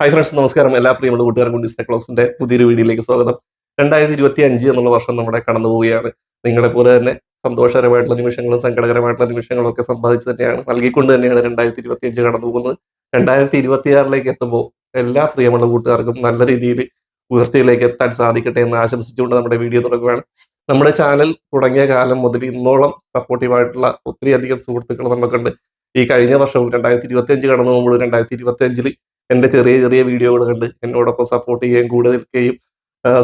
Hi friends നമസ്കാരം. എല്ലാ പ്രിയമുള്ള കൂട്ടുകാർക്കും ഡിസ്നെ ക്ലോക്സിന്റെ പുതിയൊരു വീഡിയോയിലേക്ക് സ്വാഗതം. രണ്ടായിരത്തി ഇരുപത്തി അഞ്ച് എന്നുള്ള വർഷം നമ്മുടെ കടന്നു പോവുകയാണ്. നിങ്ങളെ പോലെ തന്നെ സന്തോഷകരമായിട്ടുള്ള നിമിഷങ്ങളും സങ്കടകരമായിട്ടുള്ള നിമിഷങ്ങളും ഒക്കെ സമ്പാദിച്ച് തന്നെയാണ് നൽകിക്കൊണ്ട് തന്നെയാണ് രണ്ടായിരത്തി ഇരുപത്തി അഞ്ച് കടന്നു പോകുന്നത്. രണ്ടായിരത്തി ഇരുപത്തി ആറിലേക്ക് എത്തുമ്പോൾ എല്ലാ പ്രിയമുള്ള കൂട്ടുകാർക്കും നല്ല രീതിയിൽ ഉയർച്ചയിലേക്ക് എത്താൻ സാധിക്കട്ടെ എന്ന് ആശംസിച്ചുകൊണ്ട് നമ്മുടെ വീഡിയോ തുടങ്ങുകയാണ് നമ്മുടെ ചാനൽ തുടങ്ങിയ കാലം മുതൽ ഇന്നോളം സപ്പോർട്ടീവായിട്ടുള്ള ഒത്തിരി അധികം സുഹൃത്തുക്കൾ നമുക്കുണ്ട്. ഈ കഴിഞ്ഞ വർഷവും രണ്ടായിരത്തി ഇരുപത്തി അഞ്ച് കടന്നു പോകുമ്പോൾ രണ്ടായിരത്തി ഇരുപത്തി അഞ്ചിൽ എന്റെ ചെറിയ ചെറിയ വീഡിയോകൾ കണ്ട് എന്നോടൊപ്പം സപ്പോർട്ട് ചെയ്യുകയും കൂടെ നിൽക്കുകയും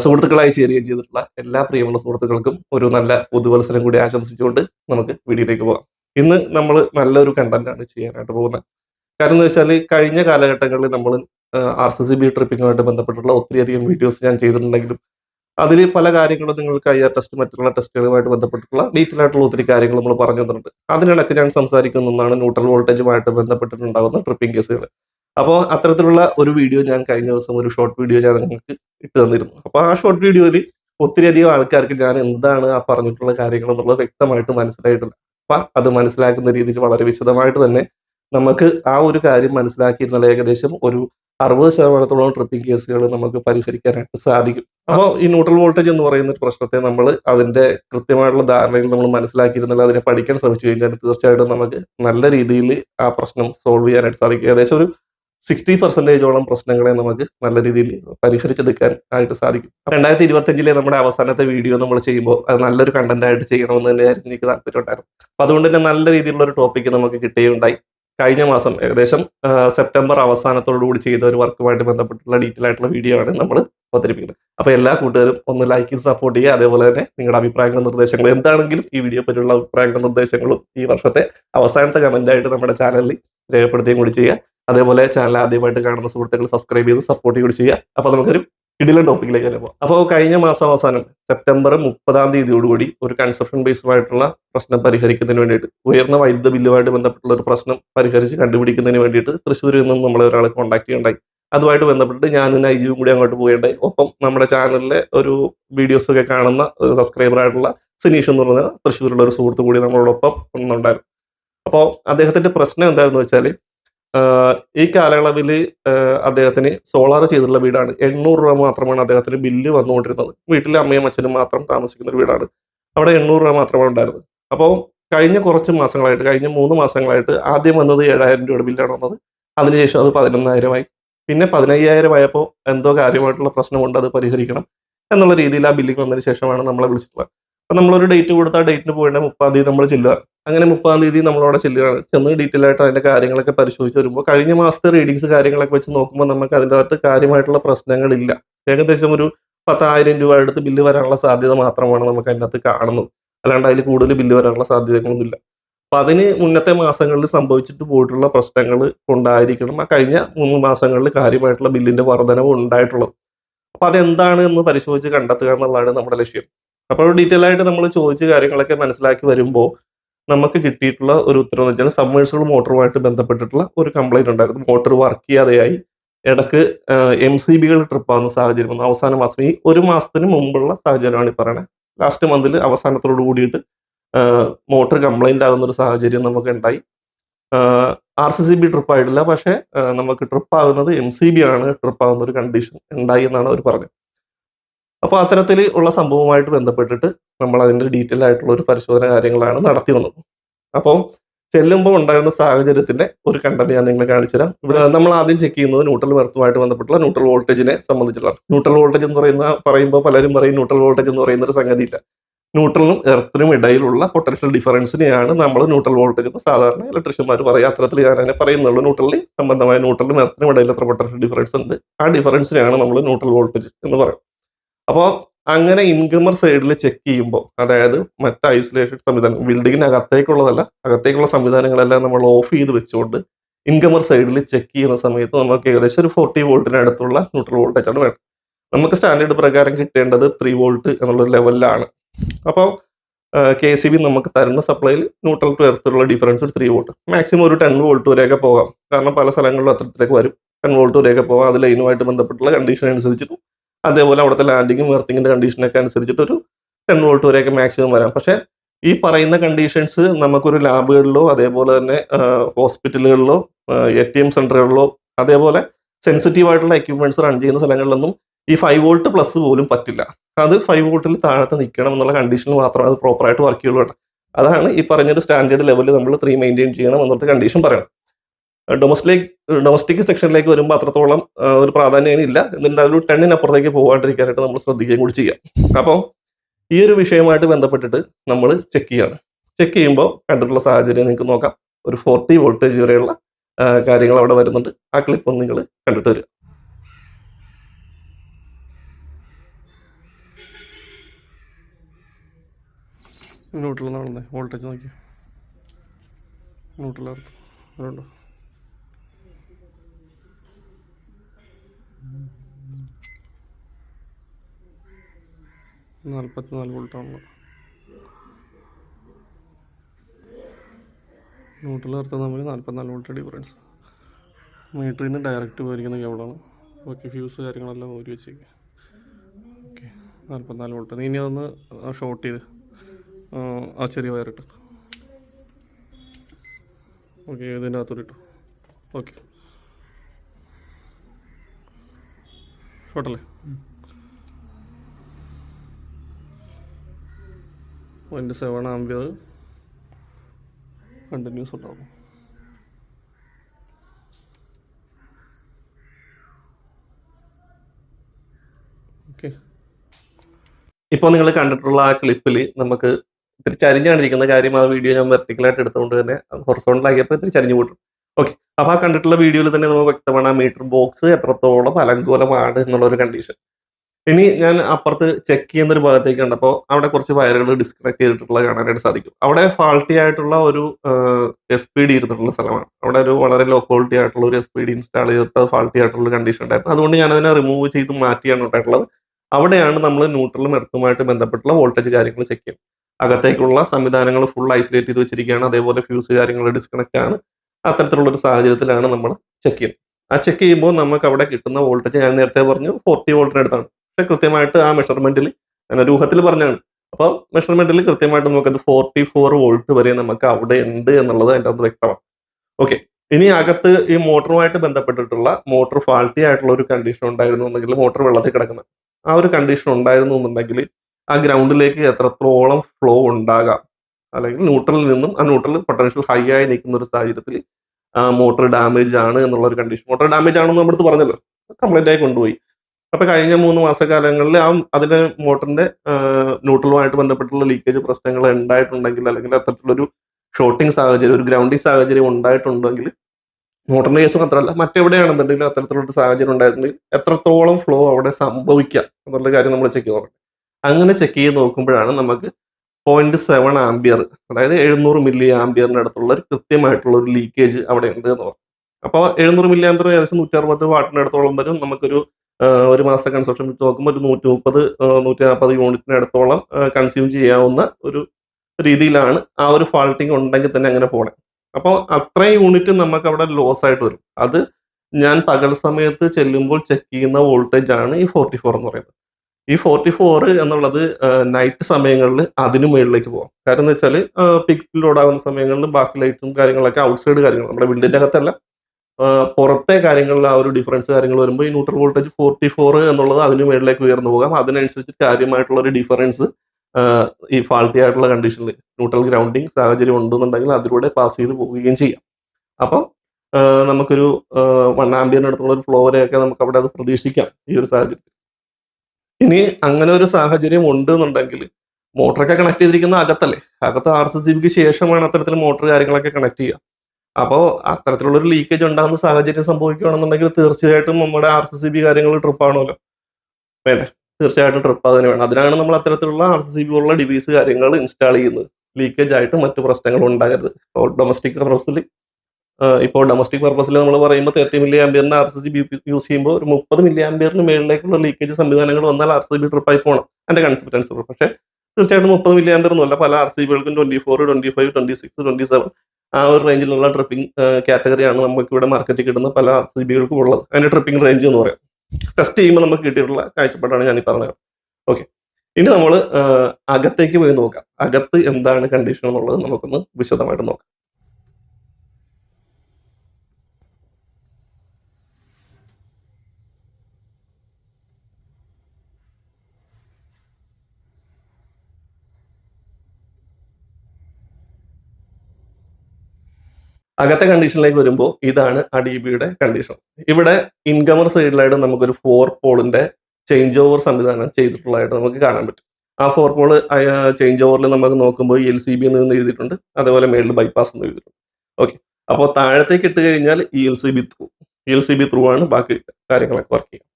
സുഹൃത്തുക്കളായി ചേരുകയും ചെയ്തിട്ടുള്ള എല്ലാ പ്രിയമുള്ള സുഹൃത്തുക്കൾക്കും ഒരു നല്ല പുതുവത്സരം കൂടി ആശംസിച്ചുകൊണ്ട് നമുക്ക് വീഡിയോയിലേക്ക് പോകാം. ഇന്ന് നമ്മൾ നല്ലൊരു കണ്ടന്റാണ് ചെയ്യാനായിട്ട് പോകുന്നത്. കാരണം എന്ന് വെച്ചാൽ കഴിഞ്ഞ കാലഘട്ടങ്ങളിൽ നമ്മൾ ആർ സി സി ബി ട്രിപ്പിങ്ങുമായിട്ട് ബന്ധപ്പെട്ടുള്ള ഒത്തിരിയധികം വീഡിയോസ് ഞാൻ ചെയ്തിട്ടുണ്ടെങ്കിലും അതിൽ പല കാര്യങ്ങളും നിങ്ങൾക്ക് ഐ ആർ ടെസ്റ്റ് മറ്റുള്ള ടെസ്റ്റുകളുമായിട്ട് ബന്ധപ്പെട്ടിട്ടുള്ള ഡീറ്റെയിൽ ആയിട്ടുള്ള ഒത്തിരി കാര്യങ്ങൾ നമ്മൾ പറഞ്ഞു തന്നിട്ടുണ്ട്. അതിനിടയ്ക്ക് ഞാൻ സംസാരിക്കുന്ന ഒന്നാണ് ന്യൂട്രൽ വോൾട്ടേജുമായിട്ട് ബന്ധപ്പെട്ടിട്ടുണ്ടാകുന്ന ട്രിപ്പിംഗ് കേസുകൾ അപ്പോൾ അത്തരത്തിലുള്ള ഒരു വീഡിയോ ഞാൻ കഴിഞ്ഞ ദിവസം ഒരു ഷോർട്ട് വീഡിയോ ഞാൻ നിങ്ങൾക്ക് ഇട്ട് തന്നിരുന്നു. അപ്പോൾ ആ ഷോർട്ട് വീഡിയോയിൽ ഒത്തിരിയധികം ആൾക്കാർക്ക് ഞാൻ എന്താണ് ആ പറഞ്ഞിട്ടുള്ള കാര്യങ്ങൾ എന്നുള്ളത് വ്യക്തമായിട്ട് മനസ്സിലായിട്ടില്ല. അപ്പം അത് മനസ്സിലാക്കുന്ന രീതിയിൽ വളരെ വിശദമായിട്ട് തന്നെ നമുക്ക് ആ ഒരു കാര്യം മനസ്സിലാക്കിയിരുന്നാൽ ഏകദേശം ഒരു അറുപത് ശതമാനത്തോളം ട്രിപ്പിംഗ് കേസുകൾ നമുക്ക് പരിഹരിക്കാനായിട്ട് സാധിക്കും. അപ്പോൾ ഈ ന്യൂട്രൽ വോൾട്ടേജ് എന്ന് പറയുന്ന പ്രശ്നത്തെ നമ്മൾ അതിന്റെ കൃത്യമായിട്ടുള്ള ധാരണയിൽ നമ്മൾ മനസ്സിലാക്കിയിരുന്നാൽ അതിനെ പഠിക്കാൻ ശ്രമിച്ചു കഴിഞ്ഞാൽ തീർച്ചയായിട്ടും നമുക്ക് നല്ല രീതിയിൽ ആ പ്രശ്നം സോൾവ് ചെയ്യാനായിട്ട് സാധിക്കും. ഏകദേശം ഒരു സിക്സ്റ്റി പെർസെന്റേജോളം പ്രശ്നങ്ങളെ നമുക്ക് നല്ല രീതിയിൽ പരിഹരിച്ചെടുക്കാൻ ആയിട്ട് സാധിക്കും. രണ്ടായിരത്തി ഇരുപത്തി അഞ്ചിലെ നമ്മുടെ അവസാനത്തെ വീഡിയോ നമ്മൾ ചെയ്യുമ്പോൾ അത് നല്ലൊരു കണ്ടന്റ് ആയിട്ട് ചെയ്യണമെന്ന് തന്നെയായിരുന്നു എനിക്ക് താല്പര്യം ഉണ്ടായിരുന്നു അപ്പൊ അതുകൊണ്ട് തന്നെ നല്ല രീതിയിലുള്ള ഒരു ടോപ്പിക്ക് നമുക്ക് കിട്ടുകയുണ്ടായി. കഴിഞ്ഞ മാസം ഏകദേശം സെപ്റ്റംബർ അവസാനത്തോടു കൂടി ചെയ്ത ഒരു വർക്കുമായിട്ട് ബന്ധപ്പെട്ടുള്ള ഡീറ്റെയിൽ ആയിട്ടുള്ള വീഡിയോ ആണ് നമ്മൾ അവതരിപ്പിക്കുന്നത്. അപ്പോൾ എല്ലാ കൂട്ടുകാരും ഒന്ന് ലൈക്ക് സപ്പോർട്ട് ചെയ്യുക. അതേപോലെ തന്നെ നിങ്ങളുടെ അഭിപ്രായങ്ങളും നിർദ്ദേശങ്ങളും എന്താണെങ്കിലും ഈ വീഡിയോ പറ്റിയുള്ള അഭിപ്രായങ്ങളും നിർദ്ദേശങ്ങളും ഈ വർഷത്തെ അവസാനത്തെ കമന്റ് ആയിട്ട് നമ്മുടെ ചാനലിൽ രേഖപ്പെടുത്തുകയും കൂടി ചെയ്യുക. അതേപോലെ ചാനൽ ആദ്യമായിട്ട് കാണുന്ന സുഹൃത്തുക്കൾ സബ്സ്ക്രൈബ് ചെയ്ത് സപ്പോർട്ട് കൂടി ചെയ്യുക. അപ്പോൾ നമുക്കൊരു ഇടിലൻ ടോപ്പിക്കിലേക്ക് പോകാം അപ്പോൾ കഴിഞ്ഞ മാസം അവസാനം സെപ്റ്റംബർ മുപ്പതാം തീയതിയോടുകൂടി ഒരു കൺസെപ്ഷൻ ബേസ്ഡായിട്ടുള്ള പ്രശ്നം പരിഹരിക്കുന്നതിന് വേണ്ടിയിട്ട് ഉയർന്ന വൈദ്യുത ബില്ലുമായിട്ട് ബന്ധപ്പെട്ടുള്ള ഒരു പ്രശ്നം പരിഹരിച്ച് കണ്ടുപിടിക്കുന്നതിന് വേണ്ടിയിട്ട് തൃശ്ശൂരിൽ നിന്ന് നമ്മളെ ഒരാളെ കോൺടാക്ട് ചെയ്യണ്ടായി അതുമായിട്ട് ബന്ധപ്പെട്ട് ഞാനും ഐജിയും കൂടി അങ്ങോട്ട് പോകേണ്ടായി ഒപ്പം നമ്മുടെ ചാനലിലെ ഒരു വീഡിയോസ് ഒക്കെ കാണുന്ന ഒരു സബ്സ്ക്രൈബർ ആയിട്ടുള്ള സിനീഷ് എന്ന് പറയുന്ന തൃശ്ശൂരിലുള്ള ഒരു സുഹൃത്തു കൂടി നമ്മളോടൊപ്പം ഒന്നുണ്ടായിരുന്നു അപ്പോൾ അദ്ദേഹത്തിന്റെ പ്രശ്നം എന്തായിരുന്നു വെച്ചാൽ ഈ കാലയളവിൽ അദ്ദേഹത്തിന് സോളാർ ചെയ്തിട്ടുള്ള വീടാണ്. എണ്ണൂറ് രൂപ മാത്രമാണ് അദ്ദേഹത്തിന് ബില്ല് വന്നുകൊണ്ടിരുന്നത്. വീട്ടിലെ അമ്മയും അച്ഛനും മാത്രം താമസിക്കുന്ന ഒരു വീടാണ്. അവിടെ എണ്ണൂറ് രൂപ മാത്രമാണ് ഉണ്ടായിരുന്നത്. അപ്പോൾ കഴിഞ്ഞ കുറച്ച് മാസങ്ങളായിട്ട് കഴിഞ്ഞ മൂന്ന് മാസങ്ങളായിട്ട് ആദ്യം വന്നത് ഏഴായിരം രൂപയുടെ ബില്ലാണ് വന്നത്. അതിനുശേഷം അത് പതിനൊന്നായിരമായി. പിന്നെ പതിനയ്യായിരം ആയപ്പോൾ എന്തോ കാര്യമായിട്ടുള്ള പ്രശ്നമുണ്ട് അത് പരിഹരിക്കണം എന്നുള്ള രീതിയിൽ ആ ബില്ലിങ് വന്നതിന് ശേഷമാണ് നമ്മളെ വിളിച്ചിട്ടുള്ളത്. അപ്പം നമ്മളൊരു ഡേറ്റ് കൊടുത്ത ആ ഡേറ്റിന് പോയിട്ട് മുപ്പാം തീയതി നമ്മൾ ചെല്ലുക. അങ്ങനെ മുപ്പാം തീയതി നമ്മളവിടെ ചെല്ലുകയാണ് ചെന്ന് ഡീറ്റെയിൽ ആയിട്ട് അതിന്റെ കാര്യങ്ങളൊക്കെ പരിശോധിച്ച് വരുമ്പോൾ കഴിഞ്ഞ മാസത്തെ റീഡിങ്സ് കാര്യങ്ങളൊക്കെ വെച്ച് നോക്കുമ്പോൾ നമുക്ക് അതിന്റെ അകത്ത് കാര്യമായിട്ടുള്ള പ്രശ്നങ്ങളില്ല. ഏകദേശം ഒരു പത്തായിരം രൂപ അടുത്ത് ബില്ല് വരാനുള്ള സാധ്യത മാത്രമാണ് നമുക്ക് അതിന്റെ അകത്ത് കാണുന്നത്. അല്ലാണ്ട് അതിൽ കൂടുതൽ ബില്ല് വരാനുള്ള സാധ്യതകളൊന്നുമില്ല. അപ്പൊ അതിന് മുന്നത്തെ മാസങ്ങളിൽ സംഭവിച്ചിട്ട് പോയിട്ടുള്ള പ്രശ്നങ്ങൾ ഉണ്ടായിരിക്കണം ആ കഴിഞ്ഞ മൂന്ന് മാസങ്ങളിൽ കാര്യമായിട്ടുള്ള ബില്ലിന്റെ വർധനവ് ഉണ്ടായിട്ടുള്ളത്. അപ്പൊ അതെന്താണ് എന്ന് പരിശോധിച്ച് കണ്ടെത്തുക എന്നുള്ളതാണ് നമ്മുടെ ലക്ഷ്യം. അപ്പോൾ ഡീറ്റെയിൽ ആയിട്ട് നമ്മൾ ചോദിച്ച കാര്യങ്ങളൊക്കെ മനസ്സിലാക്കി വരുമ്പോൾ നമുക്ക് കിട്ടിയിട്ടുള്ള ഒരു ഉത്തരവ് എന്ന് വെച്ചാൽ സബ്മേഴ്സുകൾ മോട്ടറുമായിട്ട് ബന്ധപ്പെട്ടിട്ടുള്ള ഒരു കംപ്ലൈന്റ് ഉണ്ടായിരുന്നു. മോട്ടർ വർക്ക് ചെയ്യാതെയായി ഇടയ്ക്ക് എം സി ബികൾ ട്രിപ്പ് ആവുന്ന സാഹചര്യം വന്നു. അവസാന മാസം ഈ ഒരു മാസത്തിന് മുമ്പുള്ള സാഹചര്യമാണ് ഈ പറയുന്നത് ലാസ്റ്റ് മന്തിൽ അവസാനത്തോട് കൂടിയിട്ട് മോട്ടർ കംപ്ലൈന്റ് ആകുന്ന ഒരു സാഹചര്യം നമുക്ക് ഉണ്ടായി R C C B trip ആയിട്ടില്ല പക്ഷേ നമുക്ക് ട്രിപ്പ് ആകുന്നത് എം സി ബി ആണ് ട്രിപ്പ് ആകുന്ന ഒരു കണ്ടീഷൻ ഉണ്ടായി എന്നാണ് അവർ പറഞ്ഞത്. അപ്പോൾ അത്തരത്തിൽ ഉള്ള സംഭവവുമായിട്ട് ബന്ധപ്പെട്ടിട്ട് നമ്മൾ അതിന്റെ ഡീറ്റെയിൽ ആയിട്ടുള്ള ഒരു പരിശോധന കാര്യങ്ങളാണ് നടത്തി വന്നത്. അപ്പോൾ ചെല്ലുമ്പോൾ ഉണ്ടായിരുന്ന സാഹചര്യത്തിന്റെ ഒരു കണ്ടന്റ് ഞാൻ നിങ്ങളെ കാണിച്ചു തരാം. ഇവിടെ നമ്മൾ ആദ്യം ചെക്ക് ചെയ്യുന്നത് ന്യൂട്രൽ ബർത്തുമായിട്ട് ബന്ധപ്പെട്ടുള്ള ന്യൂട്രൽ വോൾട്ടേജിനെ സംബന്ധിച്ചിട്ടാണ്. ന്യൂട്രൽ വോൾട്ടേജ് എന്ന് പറയുന്ന പറയുമ്പോൾ പലരും പറയും ന്യൂട്രൽ വോൾട്ടേജ് എന്ന് പറയുന്ന ഒരു സംഗതിയില്ല. ന്യൂട്രലിനും എർത്തിനും ഇടയിലുള്ള പൊട്ടൻഷ്യൽ ഡിഫറൻസിനെയാണ് നമ്മൾ ന്യൂട്രൽ വോൾട്ടേജ് എന്ന് സാധാരണ ഇലക്ട്രീഷ്യന്മാർ പറയും. അത്തരത്തിൽ ഞാൻ അതിനെ പറയുന്നുള്ളൂ. ന്യൂട്രലിൽ സംബന്ധമായ ന്യൂട്രലിനും എർത്തിനും ഇടയിൽ എത്ര പൊട്ടൻഷ്യൽ ഡിഫറൻസ് ഉണ്ട്? ആ ഡിഫറൻസിനെയാണ് നമ്മൾ ന്യൂട്രൽ വോൾട്ടേജ് എന്ന് പറയും അപ്പോൾ അങ്ങനെ ഇൻകമർ സൈഡിൽ ചെക്ക് ചെയ്യുമ്പോൾ അതായത് മറ്റ് ഐസൊലേഷൻ സംവിധാനം ബിൽഡിങ്ങിന് അകത്തേക്കുള്ളതല്ല അകത്തേക്കുള്ള സംവിധാനങ്ങളെല്ലാം നമ്മൾ ഓഫ് ചെയ്ത് വെച്ചുകൊണ്ട് ഇൻകമർ സൈഡിൽ ചെക്ക് ചെയ്യുന്ന സമയത്ത് നമുക്ക് ഏകദേശം ഒരു ഫോർട്ടി വോൾട്ടിന് അടുത്തുള്ള ന്യൂട്രൽ വോൾട്ടേജ് ആണ് വേണ്ടത്. നമുക്ക് സ്റ്റാൻഡേർഡ് പ്രകാരം കിട്ടേണ്ടത് ത്രീ വോൾട്ട് എന്നുള്ള ലെവലിലാണ് അപ്പോൾ കെ സി ബി നമുക്ക് തരുന്ന സപ്ലൈയിൽ ന്യൂട്രൽ ടു എർത്തുള്ള ഡിഫറൻസ് ഒരു ത്രീ വോൾട്ട് മാക്സിമം ഒരു ടെൻ വോൾട്ട് വരെയൊക്കെ പോകാം. കാരണം പല സ്ഥലങ്ങളിലും അത്രത്തിലേക്ക് വരും. ടെൻ വോൾട്ട് വരെയൊക്കെ പോകാം. അത് ലൈനുമായിട്ട് ബന്ധപ്പെട്ടുള്ള കണ്ടീഷൻ അനുസരിച്ചിട്ടും അതേപോലെ അവിടുത്തെ ലാൻഡിങ്ങും എർത്തിങ്ങിന്റെ കണ്ടീഷനൊക്കെ അനുസരിച്ചിട്ട് ഒരു ടെൻ വോൾട്ട് വരെയൊക്കെ മാക്സിമം വരാം. പക്ഷേ ഈ പറയുന്ന കണ്ടീഷൻസ് നമുക്കൊരു ലാബുകളിലോ അതേപോലെ തന്നെ ഹോസ്പിറ്റലുകളിലോ എ ടി എം സെന്ററുകളിലോ അതേപോലെ സെൻസിറ്റീവ് ആയിട്ടുള്ള എക്യുപ്മെന്റ്സ് റൺ ചെയ്യുന്ന സ്ഥലങ്ങളിലൊന്നും ഈ ഫൈവ് വോൾട്ട് പ്ലസ് പോലും പറ്റില്ല. അത് ഫൈവ് വോൾട്ടിൽ താഴത്ത് നിൽക്കണം എന്നുള്ള കണ്ടീഷൻ മാത്രമേ അത് പ്രോപ്പറായിട്ട് വർക്ക് ചെയ്യുള്ളൂ അതാണ് ഈ പറഞ്ഞൊരു സ്റ്റാൻഡേർഡ് ലെവലിൽ നമ്മൾ ത്രീ മെയിന്റെയിൻ ചെയ്യണം എന്നുള്ള കണ്ടീഷൻ പറയണം. ഡൊമസ്റ്റിക് ഡൊമസ്റ്റിക് സെക്ഷനിലേക്ക് വരുമ്പോൾ അത്രത്തോളം ഒരു പ്രാധാന്യം ഇല്ല എന്നിരുന്നാലും ടെണ്ണിനപ്പുറത്തേക്ക് പോകാണ്ടിരിക്കാനായിട്ട് നമ്മൾ ശ്രദ്ധിക്കുകയും കൂടി ചെയ്യാം. അപ്പോൾ ഈ ഒരു വിഷയവുമായിട്ട് ബന്ധപ്പെട്ടിട്ട് നമ്മൾ ചെക്ക് ചെയ്യാണ്. ചെക്ക് ചെയ്യുമ്പോൾ കണ്ടിട്ടുള്ള സാഹചര്യം നിങ്ങൾക്ക് നോക്കാം. ഒരു ഫോർട്ടി വോൾട്ടേജ് വരെയുള്ള കാര്യങ്ങൾ അവിടെ വരുന്നുണ്ട്. ആ ക്ലിപ്പ് ഒന്ന് നിങ്ങൾ കണ്ടിട്ട് വരിക. ന്യൂട്രൽ വോൾട്ടേജ് നോക്കി ന്യൂട്രലർത്ത് അതുണ്ടോ നാൽപ്പത്തിനാല് വോൾട്ടാണല്ലോ ന്യൂട്രൽ അർത്ഥം തമ്മിൽ നാൽപ്പത്തിനാല് വോൾട്ട് ഡിഫറൻസ്. മീറ്ററിൽ നിന്ന് ഡയറക്റ്റ് പോയിരിക്കുന്ന കേബിളാണ്. ഓക്കെ ഫ്യൂസ് കാര്യങ്ങളെല്ലാം ഊരി വെച്ചേക്കുക ഓക്കെ നാൽപ്പത്തിനാല് വോൾട്ട് നീ ഇനി അതൊന്ന് ഷോർട്ട് ചെയ്ത് ആ ചെറിയ വയറിട്ട്. ഓക്കെ ഇതിന്റെ അകത്തോട്ട് ഇട്ടു. ഓക്കെ. ഷോർട്ടല്ലേ പോയിന്റ് സെവൻ ആംബിയർ കണ്ടിന്യൂസ് ഉണ്ടാവും ഓക്കെ ഇപ്പോൾ നിങ്ങൾ കണ്ടിട്ടുള്ള ആ ക്ലിപ്പിൽ നമുക്ക് ഇത്തിരി ചരിഞ്ഞാണ്ടിരിക്കുന്ന കാര്യം ആ വീഡിയോ ഞാൻ വെർട്ടിക്കലായിട്ട് എടുത്തുകൊണ്ട് തന്നെ ഹൊറസോണിലാക്കിയപ്പോൾ ഇത്തിരി ചരിഞ്ഞു കൂട്ടും ഓക്കെ അപ്പോൾ ആ കണ്ടിട്ടുള്ള വീഡിയോയിൽ തന്നെ നമുക്ക് വ്യക്തമാണ് ആ മീറ്റർ ബോക്സ് എത്രത്തോളം അലങ്കോലമാണ് എന്നുള്ള ഒരു കണ്ടീഷൻ ഇനി ഞാൻ അപ്പുറത്ത് ചെക്ക് ചെയ്യുന്ന ഒരു ഭാഗത്തേക്ക് കണ്ടപ്പോൾ അവിടെ കുറച്ച് വയറുകൾ ഡിസ്കണക്ട് ചെയ്തിട്ടുള്ള കാണാനായിട്ട് സാധിക്കും. അവിടെ ഫാൾട്ടി ആയിട്ടുള്ള ഒരു എസ് പി ഡി ഇരുന്നിട്ടുള്ള സ്ഥലമാണ്. അവിടെ ഒരു വളരെ ലോ ക്വാളിറ്റി ആയിട്ടുള്ള ഒരു എസ് പി ഡി ഇൻസ്റ്റാൾ ചെയ്തിട്ട് ഫാൾട്ടി ആയിട്ടുള്ള കണ്ടീഷൻ ഉണ്ടായിരുന്നു. അതുകൊണ്ട് ഞാൻ അതിനെ റിമൂവ് ചെയ്ത് മാറ്റിയാണ് ഉണ്ടായിട്ടുള്ളത്. അവിടെയാണ് നമ്മൾ ന്യൂട്രലും എർത്തുമായിട്ട് ബന്ധപ്പെട്ടുള്ള വോൾട്ടേജ് കാര്യങ്ങൾ ചെക്ക് ചെയ്യും അകത്തേക്കുള്ള സംവിധാനങ്ങൾ ഫുൾ ഐസൊലേറ്റ് ചെയ്ത് വെച്ചിരിക്കുകയാണ്. അതേപോലെ ഫ്യൂസ് കാര്യങ്ങൾ ഡിസ്കണക്ട് ആണ്. അത്തരത്തിലുള്ള ഒരു സാഹചര്യത്തിലാണ് നമ്മൾ ചെക്ക് ചെയ്യുന്നത്. ആ ചെക്ക് ചെയ്യുമ്പോൾ നമുക്ക് അവിടെ കിട്ടുന്ന വോൾട്ടേജ് ഞാൻ നേരത്തെ പറഞ്ഞു ഫോർട്ടി വോൾട്ടിനടുത്താണ് പക്ഷെ കൃത്യമായിട്ട് ആ മെഷർമെന്റിൽ ഞാൻ രൂപത്തിൽ പറഞ്ഞാണ്. അപ്പോൾ മെഷർമെന്റിൽ കൃത്യമായിട്ട് നമുക്കത് ഫോർട്ടി ഫോർ വോൾട്ട് വരെ നമുക്ക് അവിടെ ഉണ്ട് എന്നുള്ളത് അതിന്റെ അത് വ്യക്തമാണ്. ഓക്കെ ഇനി അകത്ത് ഈ മോട്ടറുമായിട്ട് ബന്ധപ്പെട്ടിട്ടുള്ള മോട്ടോർ ഫാൾട്ടി ആയിട്ടുള്ള ഒരു കണ്ടീഷൻ ഉണ്ടായിരുന്നു എന്നെങ്കിൽ മോട്ടോർ വെള്ളത്തിൽ കിടക്കുന്ന ആ ഒരു കണ്ടീഷൻ ഉണ്ടായിരുന്നു എന്നുണ്ടെങ്കിൽ ആ ഗ്രൗണ്ടിലേക്ക് എത്രത്തോളം ഫ്ലോ ഉണ്ടാകാം? അല്ലെങ്കിൽ ന്യൂട്രലിൽ നിന്നും ആ ന്യൂട്രൽ പൊട്ടൻഷ്യൽ ഹൈ ആയി നിൽക്കുന്ന ഒരു സാഹചര്യത്തിൽ മോട്ടോർ ഡാമേജ് ആണ് എന്നുള്ള ഒരു കണ്ടീഷൻ മോട്ടോർ ഡാമേജ് ആണെന്ന് നമ്മളടുത്ത് പറഞ്ഞല്ലോ. കംപ്ലൈന്റ് ആയി കൊണ്ടുപോയി. അപ്പൊ കഴിഞ്ഞ മൂന്ന് മാസക്കാലങ്ങളിൽ ആ അതിന്റെ മോട്ടറിന്റെ ന്യൂട്രലുമായിട്ട് ബന്ധപ്പെട്ടുള്ള ലീക്കേജ് പ്രശ്നങ്ങൾ ഉണ്ടായിട്ടുണ്ടെങ്കിൽ അല്ലെങ്കിൽ അത്തരത്തിലൊരു ഷോർട്ടിംഗ് സാഹചര്യം ഒരു ഗ്രൗണ്ടിങ് സാഹചര്യം ഉണ്ടായിട്ടുണ്ടെങ്കിൽ മോട്ടറിന്റെ കേസ് മാത്രമല്ല മറ്റെവിടെയാണെന്നുണ്ടെങ്കിലും അത്തരത്തിലുള്ള സാഹചര്യം ഉണ്ടായിട്ടുണ്ടെങ്കിൽ എത്രത്തോളം ഫ്ലോ അവിടെ സംഭവിക്കാം എന്നുള്ള കാര്യം നമ്മൾ ചെക്ക് ചെയ്ത് നോക്കണം. അങ്ങനെ ചെക്ക് ചെയ്ത് നോക്കുമ്പോഴാണ് നമുക്ക് പോയിന്റ് സെവൻ ആംബിയർ അതായത് എഴുന്നൂറ് മില്ലി ആംബിയറിന്റെ അടുത്തുള്ള ഒരു കൃത്യമായിട്ടുള്ള ഒരു ലീക്കേജ് അവിടെ ഉണ്ട് എന്ന് പറഞ്ഞു. അപ്പോൾ എഴുന്നൂറ് മില്ലി ആംബിയർ ഏകദേശം നൂറ്റി അറുപത് വാട്ടിന്റെ അടുത്തോളം വരും. നമുക്കൊരു ഒരു മാസത്തെ കൺസപ്ഷൻ വെച്ച് നോക്കുമ്പോൾ ഒരു നൂറ്റി മുപ്പത് നൂറ്റി നാൽപ്പത് യൂണിറ്റിന് അടുത്തോളം കൺസ്യൂം ചെയ്യാവുന്ന ഒരു രീതിയിലാണ് ആ ഒരു ഫാൾട്ടിങ് ഉണ്ടെങ്കിൽ തന്നെ അങ്ങനെ പോണേ. അപ്പോൾ അത്രയും യൂണിറ്റ് നമുക്ക് അവിടെ ലോസ് ആയിട്ട് വരും. അത് ഞാൻ പകൽ സമയത്ത് ചെല്ലുമ്പോൾ ചെക്ക് ചെയ്യുന്ന വോൾട്ടേജ് ആണ് ഈ ഫോർട്ടി ഫോർ എന്ന് പറയുന്നത്. ഈ ഫോർട്ടി ഫോർ എന്നുള്ളത് നൈറ്റ് സമയങ്ങളിൽ അതിനു മുകളിലേക്ക് പോകാം കാരണം എന്ന് വെച്ചാൽ പിക് ലോഡ് ആകുന്ന സമയങ്ങളിൽ ബാക്കി ലൈറ്റും കാര്യങ്ങളൊക്കെ ഔട്ട്സൈഡ് കാര്യങ്ങൾ നമ്മുടെ ബിൽഡിന്റെ അകത്തല്ല. പുറത്തെ കാര്യങ്ങളിൽ ആ ഒരു ഡിഫറൻസ് കാര്യങ്ങൾ വരുമ്പോൾ ഈ ന്യൂട്രൽ വോൾട്ടേജ് ഫോർട്ടി ഫോർ എന്നുള്ളത് അതിന് മുകളിലേക്ക് ഉയർന്നു പോകാം. അതിനനുസരിച്ച് കാര്യമായിട്ടുള്ള ഒരു ഡിഫറൻസ് ഈ ഫാൾട്ടി ആയിട്ടുള്ള കണ്ടീഷനിൽ ന്യൂട്രൽ ഗ്രൗണ്ടിങ് സാഹചര്യം ഉണ്ടെന്നുണ്ടെങ്കിൽ അതിലൂടെ പാസ് ചെയ്ത് പോവുകയും ചെയ്യാം. അപ്പം നമുക്കൊരു വൺ ആംബിയറിന് അടുത്തുള്ള ഒരു ഫ്ലോ വരെയൊക്കെ നമുക്ക് അവിടെ അത് പ്രതീക്ഷിക്കാം ഈ ഒരു സാഹചര്യത്തിൽ. ഇനി അങ്ങനെ ഒരു സാഹചര്യം ഉണ്ട് എന്നുണ്ടെങ്കിൽ മോട്ടറൊക്കെ കണക്ട് ചെയ്തിരിക്കുന്ന അകത്തല്ലേ? അകത്ത് ആർ സി സിബിക്ക് ശേഷമാണ് അത്തരത്തിൽ മോട്ടർ കാര്യങ്ങളൊക്കെ കണക്ട് ചെയ്യുക. അപ്പോൾ അത്തരത്തിലുള്ള ഒരു ലീക്കേജ് ഉണ്ടാകുന്ന സാഹചര്യം സംഭവിക്കുകയാണെന്നുണ്ടെങ്കിൽ തീർച്ചയായിട്ടും നമ്മുടെ ആർ സി സി ബി കാര്യങ്ങൾ ട്രിപ്പാണല്ലോ വേണ്ടേ? തീർച്ചയായിട്ടും ട്രിപ്പ് അതിന് വേണം. അതിനാണ് നമ്മൾ അത്തരത്തിലുള്ള ആർ സി സി ബി ഉള്ള ഡിവൈസ് കാര്യങ്ങൾ ഇൻസ്റ്റാൾ ചെയ്യുന്നത്. ലീക്കേജ് ആയിട്ട് മറ്റു പ്രശ്നങ്ങൾ ഉണ്ടാകരുത്. ഡൊമസ്റ്റിക് പർപ്പസിൽ ഇപ്പോൾ ഡൊമസ്റ്റിക് പർപ്പസിൽ നമ്മൾ പറയുമ്പോൾ thirty milli ആംബിയറിന് R C C B use ചെയ്യുമ്പോൾ ഒരു മുപ്പത് മില്ലി ആംബിയറിന് മേളിലേക്കുള്ള ലീക്കേജ് സംവിധാനങ്ങൾ വന്നാൽ ആർ സി ബി ട്രിപ്പായി പോകണം എന്റെ കൺസെപ്റ്റ് അനുസരിച്ച് പക്ഷേ തീർച്ചയായിട്ടും മുപ്പത് മില്ലി ആംബിയർ ഒന്നുമല്ല. പല R C ബികൾക്കും twenty four twenty five twenty six twenty seven ആ ഒരു റേഞ്ചിലുള്ള ട്രിപ്പിംഗ് കാറ്റഗറിയാണ് നമുക്ക് ഇവിടെ മാർക്കറ്റിൽ കിട്ടുന്ന പല ആർ സി ബികൾക്കും ഉള്ളത്. അതിന്റെ ട്രിപ്പിംഗ് റേഞ്ച് എന്ന് പറയാം. ടെസ്റ്റ് ചെയ്യുമ്പോൾ നമുക്ക് കിട്ടിയിട്ടുള്ള കാഴ്ചപ്പാടാണ് ഞാൻ ഈ പറഞ്ഞത്. ഓക്കെ ഇനി നമ്മൾ അകത്തേക്ക് പോയി നോക്കാം. അകത്ത് എന്താണ് കണ്ടീഷൻ എന്നുള്ളത് നമുക്കൊന്ന് വിശദമായിട്ട് നോക്കാം. അകത്തെ കണ്ടീഷനിലേക്ക് വരുമ്പോൾ ഇതാണ് ആ ഡി ബിയുടെ കണ്ടീഷൻ. ഇവിടെ ഇൻകമർ സൈഡിലായിട്ട് നമുക്കൊരു ഫോർ പോളിന്റെ ചേഞ്ച് ഓവർ സംവിധാനം ചെയ്തിട്ടുള്ളതായിട്ട് നമുക്ക് കാണാൻ പറ്റും. ആ ഫോർ പോൾ ചേഞ്ച് ഓവറിൽ നമുക്ക് നോക്കുമ്പോൾ എൽ സി ബി എന്ന് എഴുതിയിട്ടുണ്ട്. അതേപോലെ മേളിൽ ബൈപ്പാസ് എന്ന് എഴുതിയിട്ടുണ്ട്. ഓക്കെ. അപ്പോൾ താഴത്തേക്ക് ഇട്ട് കഴിഞ്ഞാൽ E L C B through E L C B through ആണ് ബാക്കി കാര്യങ്ങളൊക്കെ വർക്ക് ചെയ്യുക.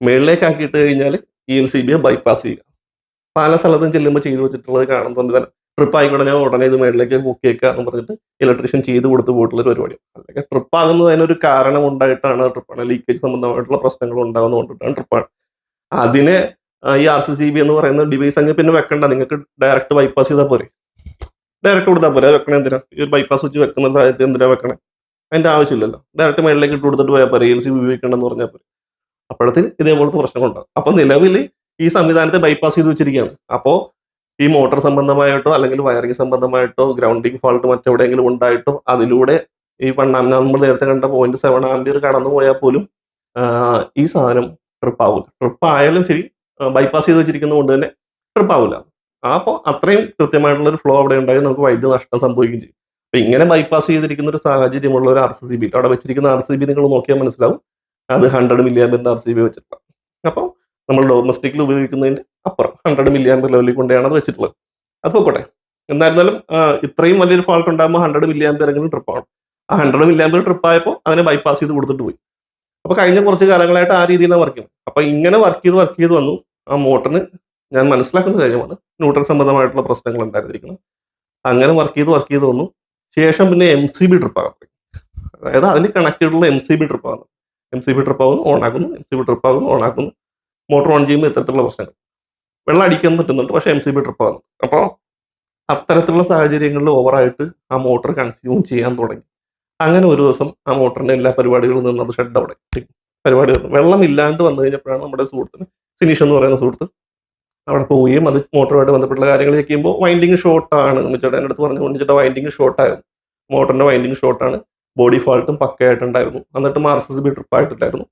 മേളിലേക്ക് ആക്കിയിട്ട് കഴിഞ്ഞാൽ ഇ എൽ സി ബിയെ ബൈപ്പാസ് ചെയ്യുക. പല സ്ഥലത്തും ചെല്ലുമ്പോൾ ചെയ്തു വെച്ചിട്ടുള്ളത് കാണുന്നുണ്ട് തന്നെ. ട്രിപ്പ് ആയിക്കോട്ടെ ഞാൻ ഉടനെ ഇത് മേളിലേക്ക് ചെയ്യുക എന്ന് പറഞ്ഞിട്ട് ഇലക്ട്രീഷ്യൻ ചെയ്ത് കൊടുത്ത് പോയിട്ടുള്ള ഒരു പരിപാടി. അല്ലെങ്കിൽ ട്രിപ്പ് ആകുന്നത് കാരണം ഉണ്ടായിട്ടാണ് ട്രിപ്പാണ് ലീക്കേജ് സംബന്ധമായിട്ടുള്ള പ്രശ്നങ്ങൾ ഉണ്ടാകുന്നതുകൊണ്ടിട്ടാണ് ട്രിപ്പാണ് അതിനെ ഈ ആർ സി സി ബി എന്ന് പറയുന്ന ഡിവൈസ് അങ്ങ് പിന്നെ വെക്കണ്ട. നിങ്ങൾക്ക് ഡയറക്റ്റ് ബൈപ്പാസ് ചെയ്താൽ പോരെ. ഡയറക്റ്റ് കൊടുത്താൽ പോരെ. വെക്കണേ എന്തിനാ? ഈ ഒരു ബൈപ്പാസ് വെച്ച് വെക്കുന്ന സാഹചര്യത്തിൽ എന്തിനാ വെക്കണേ? അതിന്റെ ആവശ്യമില്ലല്ലോ. ഡയറക്റ്റ് മേളിലേക്ക് ഇട്ട് കൊടുത്തിട്ട് പോയാൽ പോരെ. എൽ സി ഉപയോഗിക്കണമെന്ന് പറഞ്ഞാൽ പോരെ. അപ്പോഴത്തേക്ക് ഇതേപോലത്തെ പ്രശ്നങ്ങളുണ്ടാകും അപ്പൊ നിലവിൽ ഈ സംവിധാനത്തെ ബൈപ്പാസ് ചെയ്ത് വെച്ചിരിക്കുകയാണ്. അപ്പോൾ ഈ മോട്ടോർ സംബന്ധമായിട്ടോ അല്ലെങ്കിൽ വയറിംഗ് സംബന്ധമായിട്ടോ ഗ്രൗണ്ടിങ് ഫാൾട്ട് മറ്റെവിടെയെങ്കിലും ഉണ്ടായിട്ടോ അതിലൂടെ ഈ പണ്ണാം നമ്മൾ നേരത്തെ കണ്ട പോയിന്റ് സെവൻ ആംബിയർ കടന്നു പോയാൽ പോലും ഈ സാധനം ട്രിപ്പ് ആവില്ല ട്രിപ്പ് ആയാലും ശരി ബൈപ്പാസ് ചെയ്ത് വെച്ചിരിക്കുന്ന കൊണ്ട് തന്നെ ട്രിപ്പ് ആവില്ല അപ്പോൾ അത്രയും കൃത്യമായിട്ടുള്ള ഒരു ഫ്ലോ അവിടെ ഉണ്ടായി നമുക്ക് വൈദ്യുതി നഷ്ടം സംഭവിക്കുകയും ചെയ്യും. അപ്പം ഇങ്ങനെ ബൈപ്പാസ് ചെയ്തിരിക്കുന്ന ഒരു സാഹചര്യമുള്ള ഒരു ആർ സി സി ബി അവിടെ വെച്ചിരിക്കുന്ന ആർ സി ബി നിങ്ങൾ നോക്കിയാൽ മനസ്സിലാവും. അത് ഹൺഡ്രഡ് മില്ലി ആംബിയറിന്റെ ആർ സി ബി വെച്ചിട്ടാണ്. അപ്പോൾ നമ്മൾ ഡൊമസ്റ്റിക്കിൽ ഉപയോഗിക്കുന്നതിന്റെ അപ്പുറം. ഹൺഡ്രഡ് മില്ലി ആംബിയർ ലെവലിൽ കൊണ്ടാണ് അത് വെച്ചിട്ടുള്ളത്. അത് പോക്കോട്ടെ എന്നായിരുന്നാലും ഇത്രയും വലിയൊരു ഫാൾട്ട് ഉണ്ടാകുമ്പോൾ ഹൺഡ്രഡ് മില്ലി ആംബിയർ എങ്കിലും ട്രിപ്പ് ആണ് ആ ഹൺഡ്രഡ് മില്ലി ആംബിയർ ട്രിപ്പ് ആയപ്പോൾ അതിനെ ബൈപ്പാസ് ചെയ്ത് കൊടുത്തിട്ട് പോയി. അപ്പൊ കഴിഞ്ഞ കുറച്ച് കാലങ്ങളായിട്ട് ആ രീതിയിലാണ് വർക്ക് ചെയ്യുന്നത് അപ്പൊ ഇങ്ങനെ വർക്ക് ചെയ്ത് വർക്ക് ചെയ്ത് വന്നു. ആ മോട്ടറിന് ഞാൻ മനസ്സിലാക്കുന്ന കാര്യമാണ്. ന്യൂട്രൽ സംബന്ധമായിട്ടുള്ള പ്രശ്നങ്ങൾ ഉണ്ടായിരുന്നിരിക്കുന്നത്. അങ്ങനെ വർക്ക് ചെയ്ത് വർക്ക് ചെയ്ത് വന്നു. ശേഷം പിന്നെ എം സി ബി ട്രിപ്പ് ആകുന്നത് അതായത് അതിന് ചെയ്തിട്ടുള്ള എം സി ബി ട്രിപ്പ് ആകുന്നു. എം സി ബി ട്രിപ്പ് ആകുന്നു ഓൺ ആക്കുന്നു എം സി ബി ട്രിപ്പ് ആകുന്നു ഓൺ ആക്കുന്നു മോട്ടോർ ഓൺ ചെയ്യുമ്പോൾ ഇത്തരത്തിലുള്ള പ്രശ്നങ്ങൾ. വെള്ളം അടിക്കാൻ പറ്റുന്നുണ്ട്. പക്ഷെ എം സി ബി ട്രിപ്പ് ആകുന്നു അപ്പോൾ അത്തരത്തിലുള്ള സാഹചര്യങ്ങളിൽ ഓവറായിട്ട് ആ മോട്ടർ കൺസ്യൂം ചെയ്യാൻ തുടങ്ങി. അങ്ങനെ ഒരു ദിവസം ആ മോട്ടറിന്റെ എല്ലാ പരിപാടികളും നിന്ന് അത് ഷെഡ് അവിടെ പരിപാടി വന്നു. വെള്ളം ഇല്ലാണ്ട് വന്നു കഴിഞ്ഞപ്പോഴാണ് നമ്മുടെ സുഹൃത്തിന് സിനീഷ് എന്ന് പറയുന്ന സുഹൃത്ത് അവിടെ പോവുകയും അത് മോട്ടറുമായിട്ട് ബന്ധപ്പെട്ട കാര്യങ്ങൾ ചെക്ക് ചെയ്യുമ്പോൾ വൈൻഡിങ് ഷോർട്ടാണ് ഉണ്ണിച്ചേട്ടൻ എന്റെ അടുത്ത് പറഞ്ഞു. ചേട്ടാ വൈൻഡിങ് ഷോർട്ടായിരുന്നു മോട്ടറിന്റെ വൈൻഡിങ് ഷോർട്ടാണ് ബോഡി ഫാൾട്ടും പക്കയായിട്ടുണ്ടായിരുന്നു എന്നിട്ട് മാർസസ് ബി ട്രിപ്പ് ആയിട്ടില്ലായിരുന്നു.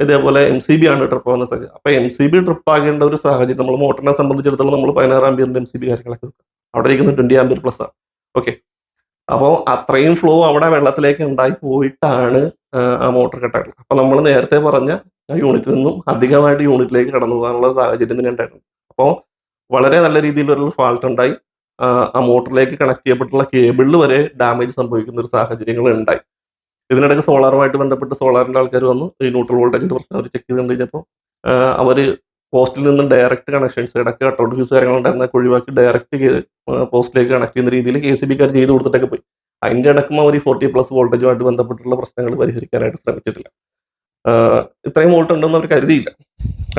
ഇതേപോലെ എം സി ബി ആണ് ട്രിപ്പ് ആകുന്ന സാഹചര്യം. അപ്പൊ എം സി ബി ട്രിപ്പ് ആകേണ്ട ഒരു സാഹചര്യം നമ്മൾ മോട്ടറിനെ സംബന്ധിച്ചിടത്തോളം നമ്മൾ പതിനാറ് ആംബിയറിന്റെ എം സി ബി കാര്യങ്ങളൊക്കെ. അവിടെ ഇരിക്കുന്നത് ട്വന്റി ആംബിയർ പ്ലസ് ആണ്. ഓക്കെ അപ്പോൾ അത്രയും ഫ്ലോ അവിടെ വെള്ളത്തിലേക്ക് ഉണ്ടായി പോയിട്ടാണ് ആ, മോട്ടർ കട്ടായിട്ടുള്ളത് അപ്പൊ നമ്മൾ നേരത്തെ പറഞ്ഞ ആ യൂണിറ്റിൽ നിന്നും അധികമായിട്ട് യൂണിറ്റിലേക്ക് കടന്നു പോകാനുള്ള സാഹചര്യം തന്നെ ഉണ്ടായിരുന്നു അപ്പോൾ വളരെ നല്ല രീതിയിലൊരു ഫാൾട്ട് ഉണ്ടായി. ആ മോട്ടറിലേക്ക് കണക്ട് ചെയ്യപ്പെട്ടുള്ള കേബിളിൽ വരെ ഡാമേജ് സംഭവിക്കുന്ന ഒരു സാഹചര്യങ്ങൾ ഉണ്ടായി. ഇതിനിടയ്ക്ക് സോളാറുമായിട്ട് ബന്ധപ്പെട്ട് സോളാറിന്റെ ആൾക്കാർ വന്നു. ഈ ന്യൂട്രൽ വോൾട്ടേജിന്റെ പ്രശ്നം അവർ ചെക്ക് ചെയ്ത് കഴിഞ്ഞപ്പോൾ അവർ പോസ്റ്റിൽ നിന്ന് ഡയറക്റ്റ് കണക്ഷൻസ് ഇടയ്ക്ക് കട്ടൗട്ട് ഫീസ് കാര്യങ്ങളുണ്ടായിരുന്നൊക്കെ ഒഴിവാക്കി ഡയറക്റ്റ് പോസ്റ്റിലേക്ക് കണക്ട് ചെയ്യുന്ന രീതിയിൽ കെ സി ബിക്കാർ ചെയ്ത് കൊടുത്തിട്ടൊക്കെ പോയി. അതിന്റെ ഇടക്കും അവർ ഈ ഫോർട്ടി പ്ലസ് വോൾട്ടേജുമായിട്ട് ബന്ധപ്പെട്ടുള്ള പ്രശ്നങ്ങൾ പരിഹരിക്കാനായിട്ട് ശ്രമിച്ചിട്ടില്ല. ഇത്രയും വോൾട്ട് ഉണ്ടെന്ന് അവർ കരുതിയില്ല.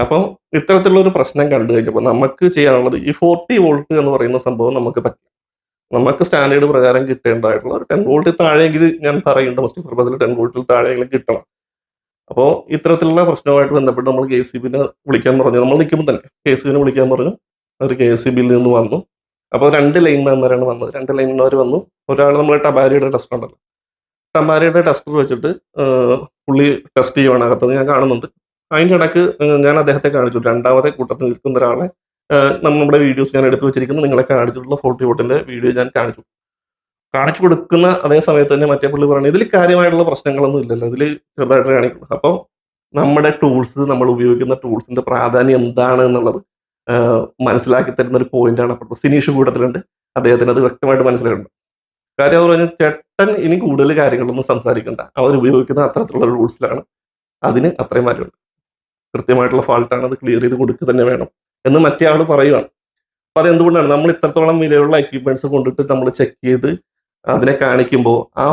അപ്പോൾ ഇത്തരത്തിലുള്ള ഒരു പ്രശ്നം കണ്ടു കഴിഞ്ഞപ്പോൾ നമുക്ക് ചെയ്യാനുള്ളത് ഈ ഫോർട്ടി വോൾട്ട് എന്ന് പറയുന്ന സംഭവം നമുക്ക് പറ്റില്ല. നമുക്ക് സ്റ്റാൻഡേർഡ് പ്രകാരം കിട്ടേണ്ടതായിട്ടുള്ള ഒരു ടെൻ വോൾട്ടിൽ താഴെയെങ്കിൽ ഞാൻ പറയുന്നുണ്ട്. മസ്റ്റ് പർപ്പസിൽ ടെൻ വോൾട്ടിൽ താഴെയെങ്കിലും കിട്ടണം. അപ്പോൾ ഇത്തരത്തിലുള്ള പ്രശ്നവുമായിട്ട് ബന്ധപ്പെട്ട് നമ്മൾ കെ സി ബിനെ വിളിക്കാൻ പറഞ്ഞു. നമ്മൾ നിൽക്കുമ്പോൾ തന്നെ കെ സി ബിനെ വിളിക്കാൻ പറഞ്ഞു. അവർ കെ സി ബിയിൽ നിന്ന് വന്നു. അപ്പോൾ രണ്ട് ലൈൻ ലൈൻമാൻമാരാണ് വന്നത്. രണ്ട് ലൈൻമാർ വന്നു. ഒരാൾ നമ്മൾ ടബാരിയുടെ ടെസ്റ്റ് ഉണ്ടല്ലോ. ടബാരിയുടെ ടെസ്റ്റർ വെച്ചിട്ട് പുള്ളി ടെസ്റ്റ് ചെയ്യുവാണ് അകത്തത് ഞാൻ കാണുന്നുണ്ട്. അതിന്റെ ഇടയ്ക്ക് ഞാൻ അദ്ദേഹത്തെ കാണിച്ചു. രണ്ടാമത്തെ കൂട്ടത്തിൽ നിൽക്കുന്ന ഒരാളെ നമ്മുടെ വീഡിയോസ് ഞാൻ എടുത്തു വെച്ചിരിക്കുന്നത് നിങ്ങളെ കാണിച്ചിട്ടുള്ള ഫോർട്ടി വോട്ടിന്റെ വീഡിയോ ഞാൻ കാണിച്ചു. കാണിച്ചു കൊടുക്കുന്ന അതേ സമയത്ത് തന്നെ മറ്റേ പുള്ളി പറയുന്നത് ഇതിൽ കാര്യമായിട്ടുള്ള പ്രശ്നങ്ങളൊന്നും ഇല്ലല്ലോ. ഇതിൽ ചെറുതായിട്ട് കാണിക്കും അപ്പോൾ നമ്മുടെ ടൂൾസ് നമ്മൾ ഉപയോഗിക്കുന്ന ടൂൾസിന്റെ പ്രാധാന്യം എന്താണ് എന്നുള്ളത് മനസ്സിലാക്കി തരുന്ന ഒരു പോയിന്റാണ് അപ്പുറത്ത്. സിനീഷ് കൂട്ടത്തിലുണ്ട്. അദ്ദേഹത്തിന് അത് വ്യക്തമായിട്ട് മനസ്സിലായിട്ടുണ്ട്. കാര്യം അവർ പറഞ്ഞാൽ ചേട്ടൻ ഇനി കൂടുതൽ കാര്യങ്ങളൊന്നും സംസാരിക്കണ്ട. അവർ ഉപയോഗിക്കുന്ന അത്തരത്തിലുള്ള റൂൾസിലാണ് അതിന് അത്രയും കാര്യമുണ്ട് കൃത്യമായിട്ടുള്ള ഫാൾട്ടാണ് അത് ക്ലിയർ ചെയ്ത് കൊടുക്കുക തന്നെ വേണം. എന്ന് മറ്റേ ആൾ പറയുകയാണ് അപ്പൊ അതെന്തുകൊണ്ടാണ്? നമ്മൾ ഇത്രത്തോളം വിലയുള്ള എക്യുപ്മെന്റ്സ് കൊണ്ടിട്ട് നമ്മൾ ചെക്ക് ചെയ്ത് അതിനെ കാണിക്കുമ്പോൾ ആ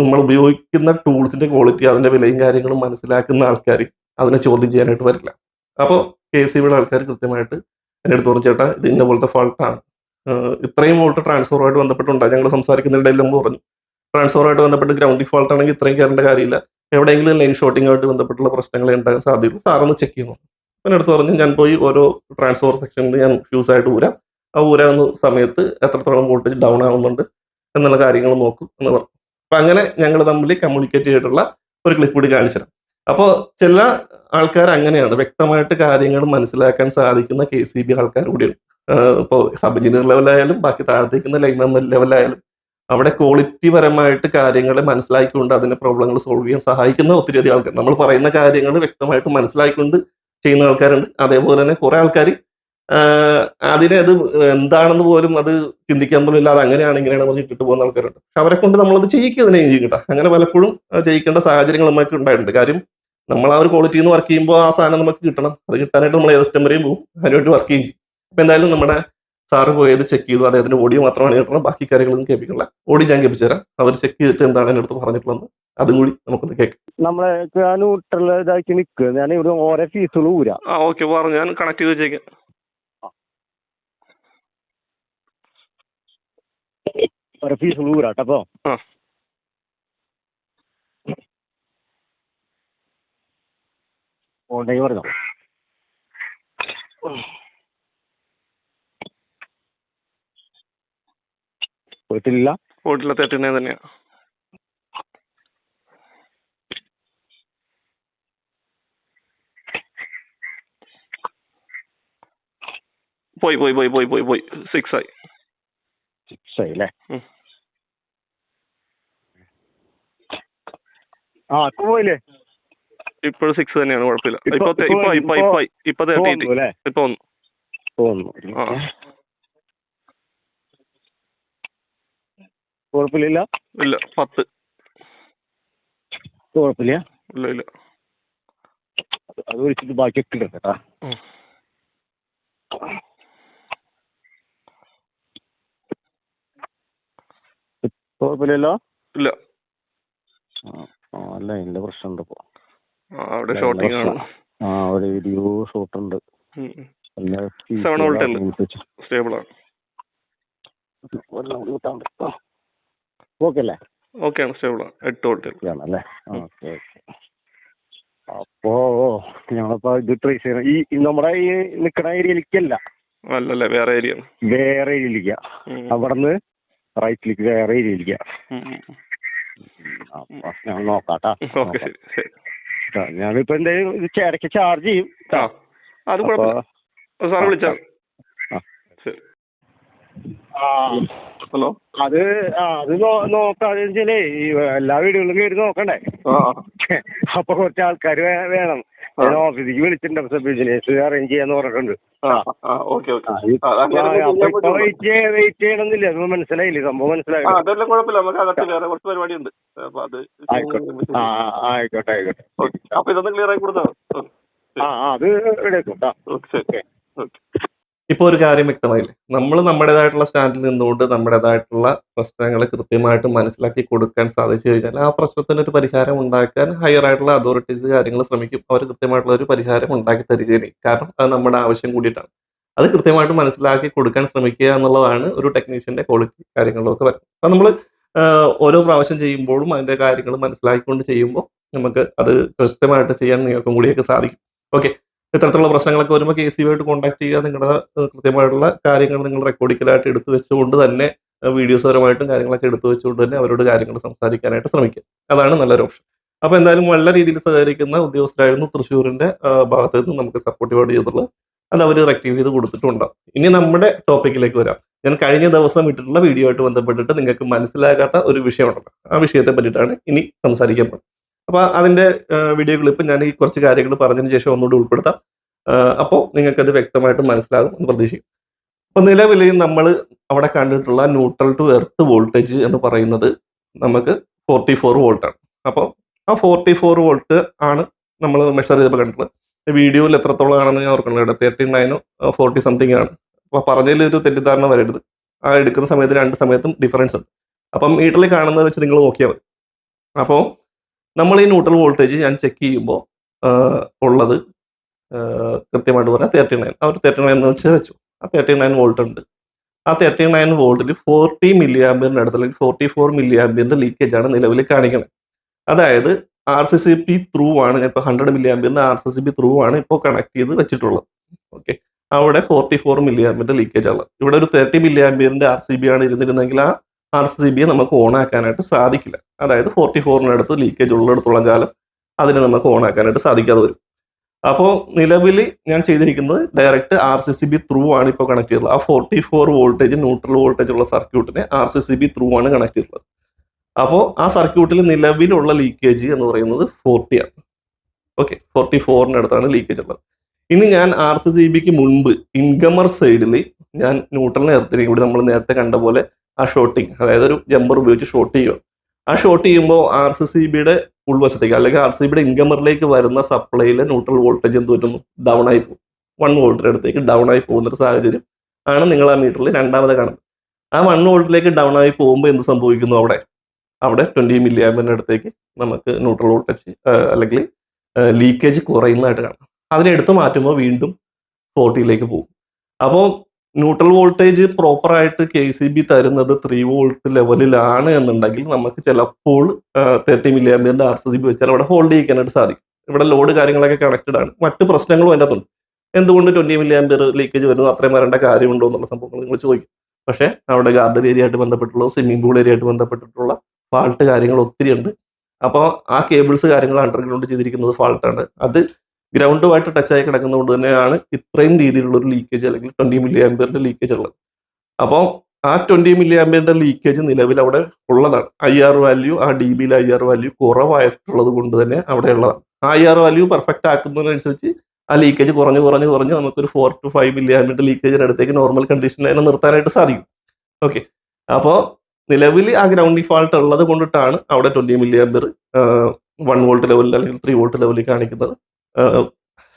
നമ്മൾ ഉപയോഗിക്കുന്ന ടൂൾസിന്റെ ക്വാളിറ്റി അതിന്റെ വിലയും കാര്യങ്ങളും മനസ്സിലാക്കുന്ന ആൾക്കാർ അതിനെ ചോദ്യം ചെയ്യാനായിട്ട് വരില്ല. അപ്പോൾ കെ സി ബിയുടെ ആൾക്കാർ കൃത്യമായിട്ട് എന്റെ അടുത്ത് പറഞ്ഞു ചേട്ടാ ഇത് ഇന്ന പോലത്തെ ഫാൾട്ടാണ് ഇത്രയും വോൾട്ട് ട്രാൻസ്ഫോറുമായിട്ട് ബന്ധപ്പെട്ടുണ്ടായി ഞങ്ങൾ സംസാരിക്കുന്നതിനിടയിൽ നമ്മൾ പറഞ്ഞു ട്രാൻസ്ഫോറുമായിട്ട് ബന്ധപ്പെട്ട് ഗ്രൗണ്ടിൽ ഫാൾട്ട് ആണെങ്കിൽ ഇത്രയും കയറേണ്ട കാര്യമില്ല. എവിടെയെങ്കിലും ലൈൻ ഷോട്ടിങ്ങുമായിട്ട് ബന്ധപ്പെട്ടുള്ള പ്രശ്നങ്ങൾ ഉണ്ടാകാൻ സാധ്യതയുള്ളൂ. സാറൊന്ന് ചെക്ക് ചെയ്യുന്നു. പിന്നെ അടുത്ത് പറഞ്ഞു ഞാൻ പോയി ഓരോ ട്രാൻസ്ഫോർ സെക്ഷനിൽ ഞാൻ ഫ്യൂസ് ആയിട്ട് ഊരാം. ആ ഊരാവുന്ന സമയത്ത് എത്രത്തോളം വോൾട്ടേജ് ഡൗൺ ആവുന്നുണ്ട് എന്നുള്ള കാര്യങ്ങൾ നോക്കും എന്ന് പറഞ്ഞു. അപ്പൊ അങ്ങനെ ഞങ്ങൾ തമ്മിൽ കമ്മ്യൂണിക്കേറ്റ് ചെയ്തിട്ടുള്ള ഒരു ക്ലിപ്പ് കൂടി കാണിച്ചുതരാം അപ്പോൾ ചില ആൾക്കാർ അങ്ങനെയാണ്. വ്യക്തമായിട്ട് കാര്യങ്ങൾ മനസ്സിലാക്കാൻ സാധിക്കുന്ന കെ സി ബി ആൾക്കാർ കൂടിയാണ് ഇപ്പോൾ സബ് എഞ്ചിനീയർ ലെവലായാലും ബാക്കി താഴത്തേക്കുന്ന ലൈൻമാൻ ലെവലായാലും അവിടെ ക്വാളിറ്റി പരമായിട്ട് കാര്യങ്ങളെ മനസ്സിലാക്കിക്കൊണ്ട് അതിന്റെ പ്രോബ്ലങ്ങൾ സോൾവ് ചെയ്യാൻ സഹായിക്കുന്ന ഒത്തിരി അധികം ആൾക്കാർ. നമ്മൾ പറയുന്ന കാര്യങ്ങൾ വ്യക്തമായിട്ട് മനസ്സിലാക്കിക്കൊണ്ട് ചെയ്യുന്ന ആൾക്കാരുണ്ട്. അതേപോലെ തന്നെ കുറെ ആൾക്കാർ അതിനെ അത് എന്താണെന്ന് പോലും അത് ചിന്തിക്കാൻ പോലും ഇല്ലാതെ അങ്ങനെയാണ് ഇങ്ങനെയാണ് പറഞ്ഞ് ഇട്ടിട്ട് പോകുന്ന ആൾക്കാരുണ്ട്. പക്ഷെ അവരെ കൊണ്ട് നമ്മളത് ചെയ്യിക്കുക തന്നെ ചെയ്യും അങ്ങനെ പലപ്പോഴും ചെയ്യിക്കേണ്ട സാഹചര്യങ്ങൾ നമുക്ക് ഉണ്ടായിട്ടുണ്ട്. കാര്യം നമ്മൾ ആ ഒരു ക്വാളിറ്റിന്ന് വർക്ക് ചെയ്യുമ്പോൾ ആ സാധനം നമുക്ക് കിട്ടണം. അത് കിട്ടാനായിട്ട് നമ്മൾ ഏതറ്റം വരെയും പോകും. അതിനുവേണ്ടി വർക്ക് ചെയ്യും ചെയ്യും. എന്തായാലും നമ്മുടെ സാറ് പോയത് ചെക്ക് ചെയ്തു. അദ്ദേഹത്തിന്റെ ഓഡിയോ മാത്രമാണ് കേട്ടത്. ബാക്കി കാര്യങ്ങളൊന്നും കേൾപ്പിക്കില്ല ഓഡിയോ ഞാൻ കേൾപ്പിച്ചു തരാം. അവർ ചെക്ക് ചെയ്തിട്ട് എന്താണ് എന്റെ അടുത്ത് പറഞ്ഞിട്ടുള്ളത് അതും കൂടി നമുക്കൊന്ന് കേൾക്കാം. നമ്മളെ ന്യൂട്രൽ ഇതാക്കി നിൽക്കുക ഞാൻ ഇവിടെ ഓരോ ഫീസുകൾ ഊരാ. ആ ഓക്കെ പറഞ്ഞു ഞാൻ കണക്ട് ചെയ്ത് വെച്ചേക്കാം. ഓരോ ഫീസുകൾ ഊരാട്ടോ അപ്പോ. ആ. ഓണ്ടെങ്കിൽ പറഞ്ഞോ. പോയിട്ടില്ല പോയിട്ടില്ല തേർട്ടി നയൻ തന്നെയാ. പോയി പോയി പോയി പോയി പോയി പോയി. സിക്സ് ആയി. സിക്സ് ആയി അല്ലേ. ആ ഇപ്പൊ പോയില്ലേ? ഇപ്പോഴും സിക്സ് തന്നെയാണ് കുഴപ്പമില്ല. ഇപ്പൊ- ഇപ്പൊ ഇപ്പൊ ഇപ്പൊ ഇപ്പൊ വന്നു തോന്നുന്നു ആ. കുഴപ്പമില്ല. ഇല്ല പത്ത്. കുഴപ്പമില്ല. ഇല്ല ഇല്ല. അത് വിളിച്ചിട്ട് ബാക്കിയൊക്കെ ഇടും കേട്ടാ. കുഴപ്പമില്ലല്ലോ? ഇല്ല. അല്ല എന്റെ പ്രശ്നമുണ്ട് ഇപ്പൊ. അവിടെ ആണ്. ആ ഒരു വീഡിയോ ഷോട്ട് ഉണ്ട്. സ്റ്റേബിൾ ആണ്. ഓക്കെ അല്ലേ ഓക്കെ ആണ് സ്റ്റേബിൾ ആണ് എട്ട് വോൾട്ട് ആണല്ലേ ഉം. Okay okay. അപ്പോ ഞങ്ങളിപ്പോ ഇത് ട്രേസ് ചെയ്യണം ഈ നമ്മുടെ ഈ നിക്കണ ഏരിയയിലേക്കല്ല. അല്ലല്ലേ വേറെ ഏരിയ. വേറെ ഏരിയയിലേക്കാ. അവിടുന്ന് റൈറ്റിലേക്ക് വേറെ ഏരിയയിലേക്ക. അപ്പൊ നോക്കാട്ടാ. ഓക്കെ ശരി ശരി. ആ, ഞാനിപ്പോ എന്തായാലും ചേരക്ക് ഇടയ്ക്ക് ചാർജ് ചെയ്യും അത് കുഴപ്പമില്ല. സാർ വിളിച്ചാൽ ആ. ഹലോ? അത് ആ അത് നോ- നോക്കാതെ വെച്ചാലേ ഈ എല്ലാ വീടുകളിലും കയറി നോക്കണ്ടേ? അപ്പൊ കുറച്ച് ആൾക്കാർ വേണം. ഞാൻ ഓഫീസിലേക്ക് വിളിച്ചിട്ടുണ്ട് സബ് ബിസിനസ് അറേഞ്ച് ചെയ്യാന്ന് പറഞ്ഞിട്ടുണ്ട്? വെയിറ്റ് വെയിറ്റ് ചെയ്യണമെന്നില്ല അത് മനസ്സിലായില്ലേ? സംഭവം മനസ്സിലായി? ആയിക്കോട്ടെ. ആയിക്കോട്ടെ അപ്പൊ ഇതൊന്ന് ക്ലിയർ ആയി കൊടുത്താൽ ആ അത് എടുക്കും ഓക്കെ. ഇപ്പോൾ ഒരു കാര്യം വ്യക്തമായില്ലേ? നമ്മൾ നമ്മുടേതായിട്ടുള്ള സ്റ്റാൻഡിൽ നിന്നുകൊണ്ട് നമ്മുടേതായിട്ടുള്ള പ്രശ്നങ്ങൾ കൃത്യമായിട്ട് മനസ്സിലാക്കി കൊടുക്കാൻ സാധിച്ചു കഴിഞ്ഞാൽ ആ പ്രശ്നത്തിന് ഒരു പരിഹാരം ഉണ്ടാക്കാൻ ഹയർ ആയിട്ടുള്ള അതോറിറ്റീസ് കാര്യങ്ങൾ ശ്രമിക്കും. അവർ കൃത്യമായിട്ടുള്ള ഒരു പരിഹാരം ഉണ്ടാക്കി തരികയും കാരണം അത് നമ്മുടെ ആവശ്യം കൂടിയിട്ടാണ്. അത് കൃത്യമായിട്ട് മനസ്സിലാക്കി കൊടുക്കാൻ ശ്രമിക്കുക എന്നുള്ളതാണ് ഒരു ടെക്നീഷ്യന്റെ ക്വാളിറ്റി കാര്യങ്ങളിലൊക്കെ വരുന്നത്. അപ്പം നമ്മൾ ഓരോ പ്രാവശ്യം ചെയ്യുമ്പോഴും അതിന്റെ കാര്യങ്ങൾ മനസ്സിലാക്കിക്കൊണ്ട് ചെയ്യുമ്പോൾ നമുക്ക് അത് കൃത്യമായിട്ട് ചെയ്യാൻ നിങ്ങൾക്കും കൂടിയൊക്കെ സാധിക്കും. ഓക്കെ. ഇത്തരത്തിലുള്ള പ്രശ്നങ്ങളൊക്കെ വരുമ്പോൾ കെ സി ആയിട്ട് കോൺടാക്ട് ചെയ്യുക നിങ്ങളുടെ കൃത്യമായിട്ടുള്ള കാര്യങ്ങൾ നിങ്ങൾ റെക്കോർഡിക്കലായിട്ട് എടുത്തു വെച്ചുകൊണ്ട് തന്നെ വീഡിയോസ് പരമായിട്ടും കാര്യങ്ങളൊക്കെ എടുത്തു വെച്ചുകൊണ്ട് തന്നെ അവരോട് കാര്യങ്ങൾ സംസാരിക്കാനായിട്ട് ശ്രമിക്കുക. അതാണ് നല്ലൊരു ഓപ്ഷൻ അപ്പോൾ എന്തായാലും നല്ല രീതിയിൽ സഹകരിക്കുന്ന ഉദ്യോഗസ്ഥരായിരുന്നു തൃശ്ശൂരിന്റെ ഭാഗത്ത് നിന്ന് നമുക്ക് സപ്പോർട്ടീവായിട്ട് ചെയ്തിട്ടുള്ളത് അത് അവർ റെക്റ്റീവ് ചെയ്ത് കൊടുത്തിട്ടുണ്ടാവും ഇനി നമ്മുടെ ടോപ്പിക്കിലേക്ക് വരാം. ഞാൻ കഴിഞ്ഞ ദിവസം ഇട്ടിട്ടുള്ള വീഡിയോ ആയിട്ട് ബന്ധപ്പെട്ടിട്ട് നിങ്ങൾക്ക് മനസ്സിലാകാത്ത ഒരു വിഷയമുണ്ടല്ലോ. ആ വിഷയത്തെ പറ്റിയിട്ടാണ് ഇനി സംസാരിക്കാൻ പോകുന്നത്. അപ്പൊ അതിന്റെ വീഡിയോ ക്ലിപ്പ് ഞാൻ ഈ കുറച്ച് കാര്യങ്ങൾ പറഞ്ഞതിന് ശേഷം ഒന്നുകൂടി ഉൾപ്പെടുത്താം. അപ്പോൾ അത് വ്യക്തമായിട്ട് മനസ്സിലാകും എന്ന് പ്രതീക്ഷിക്കും അപ്പൊ നിലവിൽ നമ്മൾ അവിടെ കണ്ടിട്ടുള്ള ന്യൂട്രൽ ടു എർത്ത് വോൾട്ടേജ് എന്ന് പറയുന്നത് നമുക്ക് ഫോർട്ടി ഫോർ വോൾട്ട് ആണ് അപ്പോൾ ആ ഫോർട്ടി ഫോർ വോൾട്ട് ആണ് നമ്മൾ മെഷർ ചെയ്തപ്പോൾ കണ്ടിട്ടുള്ളത്. വീഡിയോയിൽ എത്രത്തോളം ആണെന്ന് ഞാൻ ഓർക്കണം ഇവിടെ തേർട്ടി നയനോ ഫോർട്ടി സംതിങ് ആണ്. അപ്പൊ പറഞ്ഞതിൽ ഒരു തെറ്റിദ്ധാരണ വരരുത്. ആ എടുക്കുന്ന സമയത്ത് രണ്ട് സമയത്തും ഡിഫറൻസ് ഉണ്ട്. അപ്പം വീട്ടിൽ കാണുന്നത് വെച്ച് നിങ്ങൾ നോക്കിയാൽ മതി. അപ്പോൾ നമ്മൾ ഈ ന്യൂട്രൽ വോൾട്ടേജ് ഞാൻ ചെക്ക് ചെയ്യുമ്പോൾ ഉള്ളത് കൃത്യമായിട്ട് പറയാം തേർട്ടി നയൻ ഒരു തേർട്ടി നയൻ എന്ന് വെച്ച് വെച്ചു. ആ തേർട്ടി നയൻ വോൾട്ട് ഉണ്ട്. ആ തേർട്ടി നയൻ വോൾട്ടിൽ ഫോർട്ടി മില്ലി ആംബിയറിന്റെ അടുത്ത് അല്ലെങ്കിൽ ഫോർട്ടി ഫോർ മില്ലി ആംബിയറിന്റെ ലീക്കേജ് ആണ് നിലവിൽ കാണിക്കുന്നത് അതായത് R C C P through ആണ്. ഇപ്പോൾ hundred milli ആംബിയറിന്റെ R C C P through ആണ് ഇപ്പോൾ കണക്ട് ചെയ്ത് വെച്ചിട്ടുള്ളത്. ഓക്കെ അവിടെ ഫോർട്ടി ഫോർ മില്ലി ആംബിയറിന്റെ ലീക്കേജ് ആണ്. ഇവിടെ ഒരു തേർട്ടി മില്ലി ആംബിയറിന്റെ ആർ സി ബി ആണ് ഇരുന്നിരുന്നെങ്കിൽ ആ ആർ സി ബിയെ നമുക്ക് ഓൺ ആക്കാനായിട്ട് സാധിക്കില്ല. അതായത് ഫോർട്ടി ഫോറിനടുത്ത് ലീക്കേജ് ഉള്ളിടത്തോളം കാലം അതിനെ നമുക്ക് ഓൺ ആക്കാനായിട്ട് സാധിക്കാതെ വരും. അപ്പോൾ നിലവിൽ ഞാൻ ചെയ്തിരിക്കുന്നത് direct R C C B through ആണ് ഇപ്പോൾ കണക്ട് ചെയ്തിട്ടുള്ളത് ആ forty four voltage neutral voltage ഉള്ള സർക്യൂട്ടിനെ R C C B through ആണ് കണക്ട് ചെയ്തിട്ടുള്ളത് അപ്പോൾ ആ സർക്യൂട്ടിൽ നിലവിലുള്ള ലീക്കേജ് എന്ന് പറയുന്നത് ഫോർട്ടി ആണ്. ഓക്കെ ഫോർട്ടി ഫോറിനടുത്താണ് ലീക്കേജ് ഉള്ളത്. ഇനി ഞാൻ ആർ സി സി ബിക്ക് മുൻപ് ഇൻകമർ സൈഡിൽ ഞാൻ ന്യൂട്രലിനെ എർത്തിനെ ഇവിടെ നമ്മൾ നേരത്തെ കണ്ട പോലെ ആ ഷോട്ടിങ് അതായത് ഒരു ജമ്പർ ഉപയോഗിച്ച് ഷോട്ട് ചെയ്യുക. ആ ഷോട്ട് ചെയ്യുമ്പോൾ ആർ സി സി ബിയുടെ ഉൾവശത്തേക്ക് അല്ലെങ്കിൽ ആർ സി ബിയുടെ ഇൻകമറിലേക്ക് വരുന്ന സപ്ലൈയിലെ ന്യൂട്രൽ വോൾട്ടേജ് എന്ത് വരുന്നു? ഡൗൺ ആയി പോകും. വൺ വോൾട്ടിന്റെ അടുത്തേക്ക് ഡൗൺ ആയി പോകുന്ന ഒരു സാഹചര്യം ആണ് നിങ്ങൾ ആ മീറ്ററിൽ രണ്ടാമത് കാണുന്നത്. ആ വൺ വോൾട്ടിലേക്ക് ഡൗൺ ആയി പോകുമ്പോൾ എന്ത് സംഭവിക്കുന്നു അവിടെ? അവിടെ ട്വന്റി മില്ലി ആമ്പിന്റെ അടുത്തേക്ക് നമുക്ക് ന്യൂട്രൽ വോൾട്ടേജ് അല്ലെങ്കിൽ ലീക്കേജ് കുറയുന്നതായിട്ട് കാണാം. അതിനെടുത്ത് മാറ്റുമ്പോൾ വീണ്ടും ഫോർട്ടിയിലേക്ക് പോകും. അപ്പോൾ ന്യൂട്രൽ വോൾട്ടേജ് പ്രോപ്പർ ആയിട്ട് കെ സി ബി തരുന്നത് ത്രീ വോൾട്ട് ലെവലിലാണ് എന്നുണ്ടെങ്കിൽ നമുക്ക് ചിലപ്പോൾ തേർട്ടി മില്ലി ആമ്പിയറിന്റെ ആർ സി ബി വെച്ചാൽ അവിടെ ഹോൾഡ് ചെയ്യിക്കാനായിട്ട് സാധിക്കും. ഇവിടെ ലോഡ് കാര്യങ്ങളൊക്കെ കണക്റ്റഡ് ആണ്. മറ്റ് പ്രശ്നങ്ങളും അതിന്റെ അകത്തുണ്ട്. എന്തുകൊണ്ട് ട്വന്റി മില്ലി ആമ്പിയർ ലീക്കേജ് വരുന്നു? അത്രയും വരേണ്ട കാര്യമുണ്ടോ എന്നുള്ള സംഭവങ്ങൾ നിങ്ങൾ ചോദിക്കും. പക്ഷേ അവിടെ ഗാർഡൻ ഏരിയ ആയിട്ട് ബന്ധപ്പെട്ടുള്ള സ്വിമ്മിംഗ് പൂൾ ഏരിയ ആയിട്ട് ബന്ധപ്പെട്ടിട്ടുള്ള ഫാൾട്ട് കാര്യങ്ങൾ ഒത്തിരി ഉണ്ട് അപ്പോൾ ആ കേബിൾസ് കാര്യങ്ങൾ അണ്ടർഗ്രൗണ്ട് ചെയ്തിരിക്കുന്നത് ഫാൾട്ടാണ് അത് ഗ്രൗണ്ടുമായിട്ട് ടച്ച് ആയി കിടക്കുന്നതുകൊണ്ട് തന്നെയാണ് ഇത്രയും രീതിയിലുള്ള ഒരു ലീക്കേജ് അല്ലെങ്കിൽ ട്വന്റി മില്ലി ആംബിയറിന്റെ ലീക്കേജ് ഉള്ളത്. അപ്പോൾ ആ ട്വന്റി മില്ലി ആംബിയറിന്റെ ലീക്കേജ് നിലവിൽ അവിടെ ഉള്ളതാണ്. ഐ ആർ വാല്യൂ ആ ഡി ബിയിലെ ഐ ആർ വാല്യൂ കുറവായിട്ടുള്ളത് കൊണ്ട് തന്നെ അവിടെ ഉള്ളതാണ്. ഐ ആർ വാല്യൂ പെർഫെക്റ്റ് ആക്കുന്നതിനനുസരിച്ച് ആ ലീക്കേജ് കുറഞ്ഞ് കുറഞ്ഞ് കുറഞ്ഞ് നമുക്കൊരു ഫോർ ടു ഫൈവ് മില്ലി ആംബിയറിന്റെ ലീക്കേജിന് അടുത്തേക്ക് നോർമൽ കണ്ടീഷനിൽ അതിനെ നിർത്താനായിട്ട് സാധിക്കും. ഓക്കെ അപ്പോൾ നിലവിൽ ആ ഗ്രൗണ്ട് ഡിഫാൾട്ട് ഉള്ളത് കൊണ്ടിട്ടാണ് അവിടെ twenty milli ampere one volt ലെവലിൽ അല്ലെങ്കിൽ ത്രീ വോൾട്ട് ലെവലിൽ കാണിക്കുന്നത്.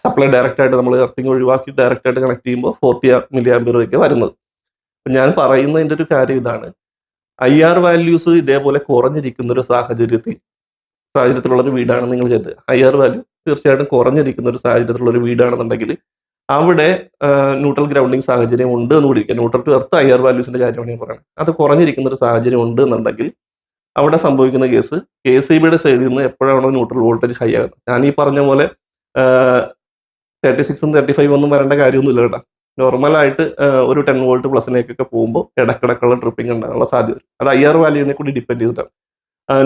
സപ്ലൈ ഡയറക്റ്റ് ആയിട്ട് നമ്മൾ എർത്തിങ് ഒഴിവാക്കി ഡയറക്റ്റ് ആയിട്ട് കണക്ട് ചെയ്യുമ്പോൾ ഫോർട്ടി മില്ലി ആംബിയറൊക്കെ വരുന്നത്. ഞാൻ പറയുന്നതിന്റെ ഒരു കാര്യം ഇതാണ്. ഐ ആർ വാല്യൂസ് ഇതേപോലെ കുറഞ്ഞിരിക്കുന്ന ഒരു സാഹചര്യത്തിൽ സാഹചര്യത്തിലുള്ള ഒരു വീടാണ് നിങ്ങൾ കരുതുക. ഐ ആർ വാല്യൂ തീർച്ചയായിട്ടും കുറഞ്ഞിരിക്കുന്ന ഒരു സാഹചര്യത്തിലുള്ള ഒരു വീടാണെന്നുണ്ടെങ്കിൽ അവിടെ ന്യൂട്രൽ ഗ്രൗണ്ടിങ് സാഹചര്യം ഉണ്ട് എന്ന് കൂടിയിരിക്കുക neutral to earth I R വാല്യൂസിന്റെ കാര്യമാണ് ഞാൻ പറയുന്നത്. അത് കുറഞ്ഞിരിക്കുന്ന ഒരു സാഹചര്യം ഉണ്ട് എന്നുണ്ടെങ്കിൽ അവിടെ സംഭവിക്കുന്ന കേസ് കെ സി ബിയുടെ സൈഡിൽ നിന്ന് എപ്പോഴാണോ ന്യൂട്രൽ വോൾട്ടേജ് ഹൈ ആകുന്നത്. ഞാൻ ഈ പറഞ്ഞ പോലെ തേർട്ടി സിക്സും തേർട്ടി ഫൈവ് ഒന്നും വരേണ്ട കാര്യമൊന്നുമില്ല കേട്ടോ. നോർമലായിട്ട് ഒരു ടെൻ വോൾട്ട് പ്ലസിലേക്കൊക്കെ പോകുമ്പോൾ ഇടക്കിടക്കുള്ള ട്രിപ്പിംഗ് ഉണ്ടാകാനുള്ള സാധ്യത വരും. അത് ഐ ആർ കൂടി ഡിപ്പെൻഡ് ചെയ്തിട്ടാണ്.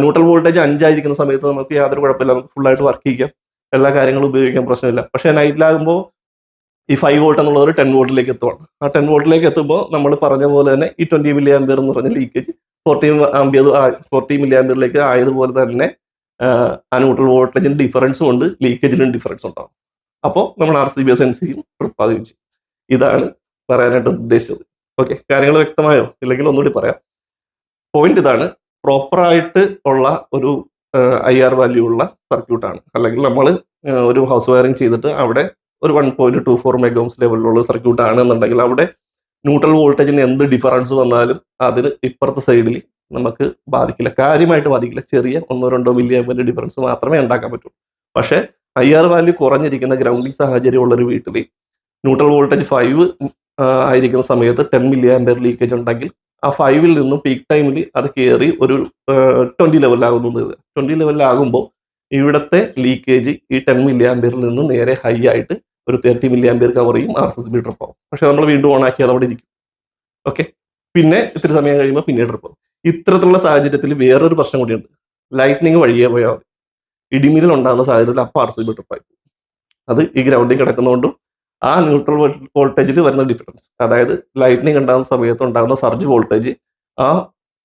ന്യൂട്രൽ വോൾട്ടേജ് അഞ്ചായിരിക്കുന്ന സമയത്ത് നമുക്ക് യാതൊരു കുഴപ്പമില്ല. നമുക്ക് ഫുള്ളായിട്ട് വർക്ക് ചെയ്യാം. എല്ലാ കാര്യങ്ങളും ഉപയോഗിക്കാൻ പ്രശ്നമില്ല. പക്ഷേ നൈറ്റിലാകുമ്പോൾ ഈ ഫൈവ് വോൾട്ട് എന്നുള്ളത് ഒരു ടെൻ വോൾട്ടിലേക്ക് എത്തുവാണ്. ആ ടെൻ വോൾട്ടിലേക്ക് എത്തുമ്പോൾ നമ്മൾ പറഞ്ഞ പോലെ തന്നെ ഈ ട്വന്റി മില്ലി ആംബിയർ എന്ന് പറഞ്ഞ leakage forty ampere forty milli ആംബിയറിലേക്ക് ആയതുപോലെ തന്നെ ആ ന്യൂട്രൽ വോൾട്ടേജിന് ഡിഫറൻസും ഉണ്ട് ലീക്കേജിനും ഡിഫറൻസ് ഉണ്ടാവും. അപ്പോൾ നമ്മൾ R C B S N സിയും ഉൽപ്പാദിക്കും ഇതാണ് പറയാനായിട്ട് ഉദ്ദേശിച്ചത്. ഓക്കെ കാര്യങ്ങൾ വ്യക്തമായോ? ഇല്ലെങ്കിൽ ഒന്നുകൂടി പറയാം. പോയിന്റ് ഇതാണ് പ്രോപ്പറായിട്ട് ഉള്ള ഒരു ഐ ആർ വാല്യൂ ഉള്ള സർക്യൂട്ടാണ് അല്ലെങ്കിൽ നമ്മൾ ഒരു ഹൗസ് വയറിംഗ് ചെയ്തിട്ട് അവിടെ ഒരു one point two four megohms ലെവലിലുള്ള സർക്യൂട്ട് ആണെന്നുണ്ടെങ്കിൽ അവിടെ ന്യൂട്രൽ വോൾട്ടേജിന് എന്ത് ഡിഫറൻസ് വന്നാലും അതിന് ഇപ്പുറത്തെ സൈഡിൽ നമുക്ക് ബാധിക്കില്ല. കാര്യമായിട്ട് ബാധിക്കില്ല. ചെറിയ ഒന്നോ രണ്ടോ മില്ലി ആമ്പിന്റെ ഡിഫറൻസ് മാത്രമേ ഉണ്ടാക്കാൻ പറ്റൂ. പക്ഷേ ഐ ആർ വാല്യൂ കുറഞ്ഞിരിക്കുന്ന ഗ്രൗണ്ടിൽ സാഹചര്യമുള്ള ഒരു വീട്ടിൽ ന്യൂട്രൽ വോൾട്ടേജ് ഫൈവ് ആയിരിക്കുന്ന സമയത്ത് ടെൻ മില്ലി ആമ്പിയർ ലീക്കേജ് ഉണ്ടെങ്കിൽ ആ ഫൈവിൽ നിന്നും പീക്ക് ടൈമിൽ അത് കയറി ഒരു ട്വന്റി ലെവലിലാകുന്നു ട്വന്റി ലെവലിലാകുമ്പോൾ ഇവിടുത്തെ ലീക്കേജ് ഈ ടെൻ മില്ലി ആംബിയറിൽ നിന്ന് നേരെ ഹൈ ആയിട്ട് ഒരു തേർട്ടി മില്ലി ആംബിയർ കവർ ചെയ്യും R S S B trip ആവും. പക്ഷെ നമ്മൾ വീണ്ടും ഓൺ ആക്കി അത് അവിടെ ഇരിക്കും. ഓക്കെ പിന്നെ ഇത്തിരി സമയം കഴിയുമ്പോൾ പിന്നെ ട്രിപ്പ് ആവും. ഇത്തരത്തിലുള്ള സാഹചര്യത്തിൽ വേറൊരു പ്രശ്നം കൂടിയുണ്ട്. ലൈറ്റ്നിങ് വഴിയേ പോയാൽ മതി. ഇടിമിന്നൽ ഉണ്ടാകുന്ന സാഹചര്യത്തിൽ അപ്പോൾ ആർ സി ബി ട്രിപ്പായി അത് ഈ ഗ്രൗണ്ടിൽ കിടക്കുന്നതുകൊണ്ടും ആ ന്യൂട്രൽ വോൾട്ടേജിൽ വരുന്ന ഡിഫറൻസ് അതായത് ലൈറ്റ്നിങ് ഉണ്ടാകുന്ന സമയത്ത് ഉണ്ടാകുന്ന സർജ് വോൾട്ടേജ് ആ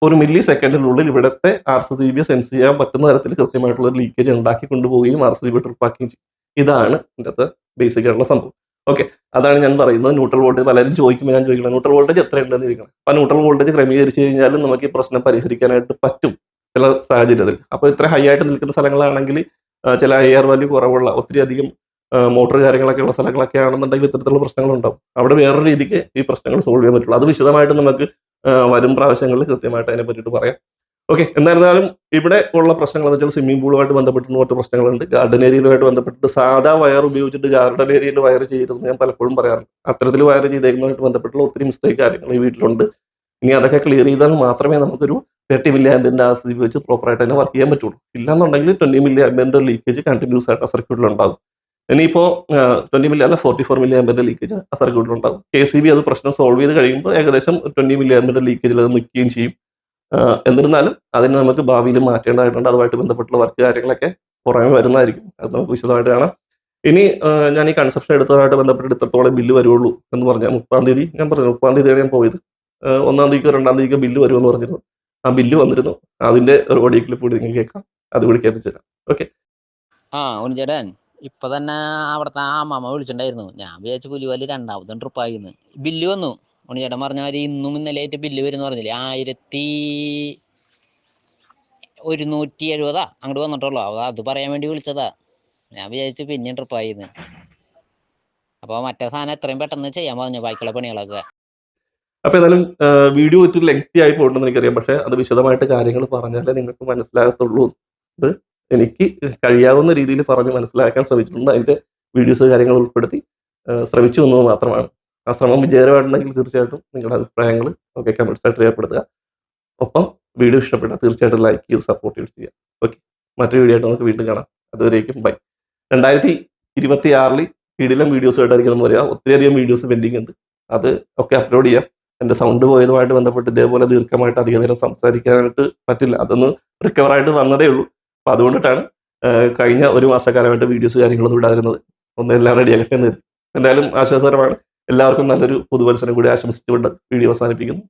ഒരു മില്ലി സെക്കൻഡിനുള്ളിൽ ഇവിടുത്തെ ആർ സി ബി സെൻസ് ചെയ്യാൻ പറ്റുന്ന തരത്തിൽ കൃത്യമായിട്ടുള്ള ലീക്കേജ് ഉണ്ടാക്കി കൊണ്ടുപോവുകയും ആർ സി ബി ട്രിപ്പാക്കുകയും ചെയ്യും. ഇതാണ് ഇതിന്റെ ബേസിക് ആയിട്ടുള്ള സംഭവം. ഓക്കെ അതാണ് ഞാൻ പറയുന്നത്. ന്യൂട്രൽ വോൾട്ടേജ് പലരും ചോദിക്കുമ്പോൾ ഞാൻ ചോദിക്കണം ന്യൂട്രൽ വോൾട്ടേജ് എത്രയുണ്ടെന്ന് ചോദിക്കണം? അപ്പൊ ന്യൂട്രൽ വോൾട്ടേജ് ക്രമീകരിച്ച് കഴിഞ്ഞാൽ നമുക്ക് ഈ പ്രശ്നം പരിഹരിക്കാനായിട്ട് പറ്റും ചില സാഹചര്യത്തിൽ. അപ്പോൾ ഇത്ര ഹൈ ആയിട്ട് നിൽക്കുന്ന സ്ഥലങ്ങളാണെങ്കിൽ ചില ഐ ആർ വാല്യൂ കുറവുള്ള ഒത്തിരി അധികം മോട്ടോർ കാര്യങ്ങളൊക്കെ ഉള്ള സ്ഥലങ്ങളൊക്കെ ആണെന്നുണ്ടെങ്കിൽ ഇത്തരത്തിലുള്ള പ്രശ്നങ്ങളുണ്ടാവും. അവിടെ വേറൊരു രീതിക്ക് ഈ പ്രശ്നങ്ങൾ സോൾവ് ചെയ്യാൻ പറ്റുള്ളൂ. അത് വിശദമായിട്ട് നമുക്ക് വരും പ്രാവശ്യങ്ങളിൽ കൃത്യമായിട്ട് അതിനെ പറ്റിയിട്ട് പറയാം. ഓക്കെ എന്നിരുന്നാലും ഇവിടെ ഉള്ള പ്രശ്നങ്ങൾ എന്ന് വെച്ചാൽ സ്വിമ്മിംഗ് പൂളുമായിട്ട് ബന്ധപ്പെട്ട് മറ്റു പ്രശ്നങ്ങളുണ്ട്. ഗാർഡൻ ഏരിയയിലുമായിട്ട് ബന്ധപ്പെട്ട് സാധാ വയർ ഉപയോഗിച്ചിട്ട് ഗാർഡൻ ഏരിയയിൽ വയർ ചെയ്തിരുന്നു ഞാൻ പലപ്പോഴും പറയാറുണ്ട്. അത്തരത്തിൽ വയർ ചെയ്തേക്കുന്നതുമായിട്ട് ബന്ധപ്പെട്ടുള്ള ഒത്തിരി മിസ്റ്റേക്ക് കാര്യങ്ങൾ ഈ വീട്ടിലുണ്ട്. ഇനി അതൊക്കെ ക്ലിയർ ചെയ്താൽ മാത്രമേ നമുക്കൊരു തേർട്ടി മില്ലി ആംബിന്റെ ആ സ്ഥിതി വെച്ച് പ്രോപ്പറായിട്ട് തന്നെ വർക്ക് ചെയ്യാൻ പറ്റുള്ളൂ. ഇല്ലാന്നുണ്ടെങ്കിൽ ട്വന്റി മില്ലി ആംബിയന്റെ ലീക്കേജ് കണ്ടിന്യൂസ് ആയിട്ട് ആ സർക്യൂട്ടിൽ ഉണ്ടാകും. ഇനിയിപ്പോൾ ട്വന്റി മില്ലി അല്ല ഫോർട്ടി ഫോർ മില്ലി ആംബിയന്റെ ലീക്കേജ് ആ സർക്യൂട്ടിൽ ഉണ്ടാകും. കെ സി ബി അത് പ്രശ്നം സോൾവ് ചെയ്ത് കഴിയുമ്പോൾ ഏകദേശം ട്വന്റി മില്ലി ആംബിയന്റെ ലീക്കേജിൽ അത് നിൽക്കുകയും ചെയ്യും. എന്നിരുന്നാലും അതിന് നമുക്ക് ഭാവിയിൽ മാറ്റേണ്ടതായിട്ടുണ്ട്. അതുമായിട്ട് ബന്ധപ്പെട്ടുള്ള വർക്ക് കാര്യങ്ങളൊക്കെ പുറമെ വരുന്നതായിരിക്കും. അത് നമുക്ക് വിശദമായിട്ട് കാണാം. ഇനി ഞാൻ ഈ കൺസെപ്ഷൻ എടുത്തതായിട്ട് ബന്ധപ്പെട്ട് ഇത്രത്തോളം ബില്ല് വരുള്ളൂ എന്ന് പറഞ്ഞാൽ മുപ്പാം തീയതി ഞാൻ പറഞ്ഞു മുപ്പാം തീയതിയാണ് ഞാൻ പോയത്. ഒന്നാം തീയതിക്കോ രണ്ടാം തീയതിക്കോ ബില്ല് വരുമെന്ന് പറഞ്ഞിരുന്നു. ആ ബില്ല് വന്നിരുന്നു. അതിന്റെ ഒരു ഓഡിയോ ക്ലിപ്പ് കൂടി നിങ്ങൾക്ക് കേൾക്കാം. അത് കൂടി തരാം. ഓക്കെ ആ ഉണ്ണിച്ചേട്ടൻ ഇപ്പൊ തന്നെ അവിടുത്തെ ആ അമ്മമ്മ വിളിച്ചിട്ടുണ്ടായിരുന്നു. ഞാൻ വിചാരിച്ചു പുലിവാലി രണ്ടാമതും ട്രിപ്പായിരുന്നു ബില്ല് വന്നു. ഉണ്ണിച്ചേട്ടൻ പറഞ്ഞ മാതിരി ഇന്നും ഇന്നലെയായിട്ട് ബില്ല് വരുമെന്ന് പറഞ്ഞില്ലേ? ആയിരത്തി ഒരുന്നൂറ്റി എഴുപതാ? അങ്ങോട്ട് വന്നിട്ടുള്ളൂ. അത് അത് പറയാൻ വേണ്ടി വിളിച്ചതാ. ഞാൻ വിചാരിച്ചു പിന്നെ ട്രിപ്പായിന്ന് അപ്പോൾ മറ്റേ സാധനം എത്രയും പെട്ടെന്ന് ചെയ്യാൻ പറഞ്ഞു ബാക്കിയുള്ള പണികളൊക്കെ. അപ്പൊ ഏതായാലും വീഡിയോ ഒത്തിരി ലെങ്തി ആയി പോകണമെന്ന് എനിക്കറിയാം. പക്ഷെ അത് വിശദമായിട്ട് കാര്യങ്ങൾ പറഞ്ഞാലേ നിങ്ങൾക്ക് മനസ്സിലാകത്തുള്ളൂ. എനിക്ക് കഴിയാവുന്ന രീതിയിൽ പറഞ്ഞ് മനസ്സിലാക്കാൻ ശ്രമിച്ചിട്ടുണ്ട്. അതിന്റെ വീഡിയോസ് കാര്യങ്ങൾ ഉൾപ്പെടുത്തി ശ്രമിച്ചു എന്നത് മാത്രമാണ്. ആ ശ്രമം വിജയകരമായിട്ടുണ്ടെങ്കിൽ തീർച്ചയായിട്ടും നിങ്ങളുടെ അഭിപ്രായങ്ങൾ ഒക്കെ കമൻസ് ആയിട്ട് രേഖപ്പെടുത്തുക. ഒപ്പം വീഡിയോ ഇഷ്ടപ്പെട്ടാൽ തീർച്ചയായിട്ടും ലൈക്ക് ചെയ്ത് സപ്പോർട്ട് ചെയ്ത് ചെയ്യുക ഓക്കെ മറ്റൊരു വീഡിയോ ആയിട്ട് നമുക്ക് വീണ്ടും കാണാം. അതുവരേക്കും ബൈ രണ്ടായിരത്തി ഇരുപത്തി ആറിൽ കിടിലം വീഡിയോസ് ആയിട്ടായിരിക്കും നമ്മൾ വരിക. ഒത്തിരിയധികം വീഡിയോസ് പെൻഡിങ് ഉണ്ട്. അത് ഒക്കെ അപ്ലോഡ് ചെയ്യാം. എന്റെ സൗണ്ട് പോയതുമായിട്ട് ബന്ധപ്പെട്ട് ഇതേപോലെ ദീർഘമായിട്ട് അധിക നേരം സംസാരിക്കാനായിട്ട് പറ്റില്ല. അതൊന്ന് റിക്കവറായിട്ട് വന്നതേ ഉള്ളൂ. അപ്പം അതുകൊണ്ടിട്ടാണ് കഴിഞ്ഞ ഒരു മാസക്കാലമായിട്ട് വീഡിയോസ് കാര്യങ്ങളൊന്നും ഇടാതിരുന്നത്. ഒന്ന് എല്ലാം റെഡിയാക്കട്ടെ എന്തായാലും ആശ്വാസകരമാണ്. എല്ലാവർക്കും നല്ലൊരു പുതുവത്സരം കൂടി ആശംസിച്ചുകൊണ്ട് വീഡിയോ അവസാനിപ്പിക്കുന്നു.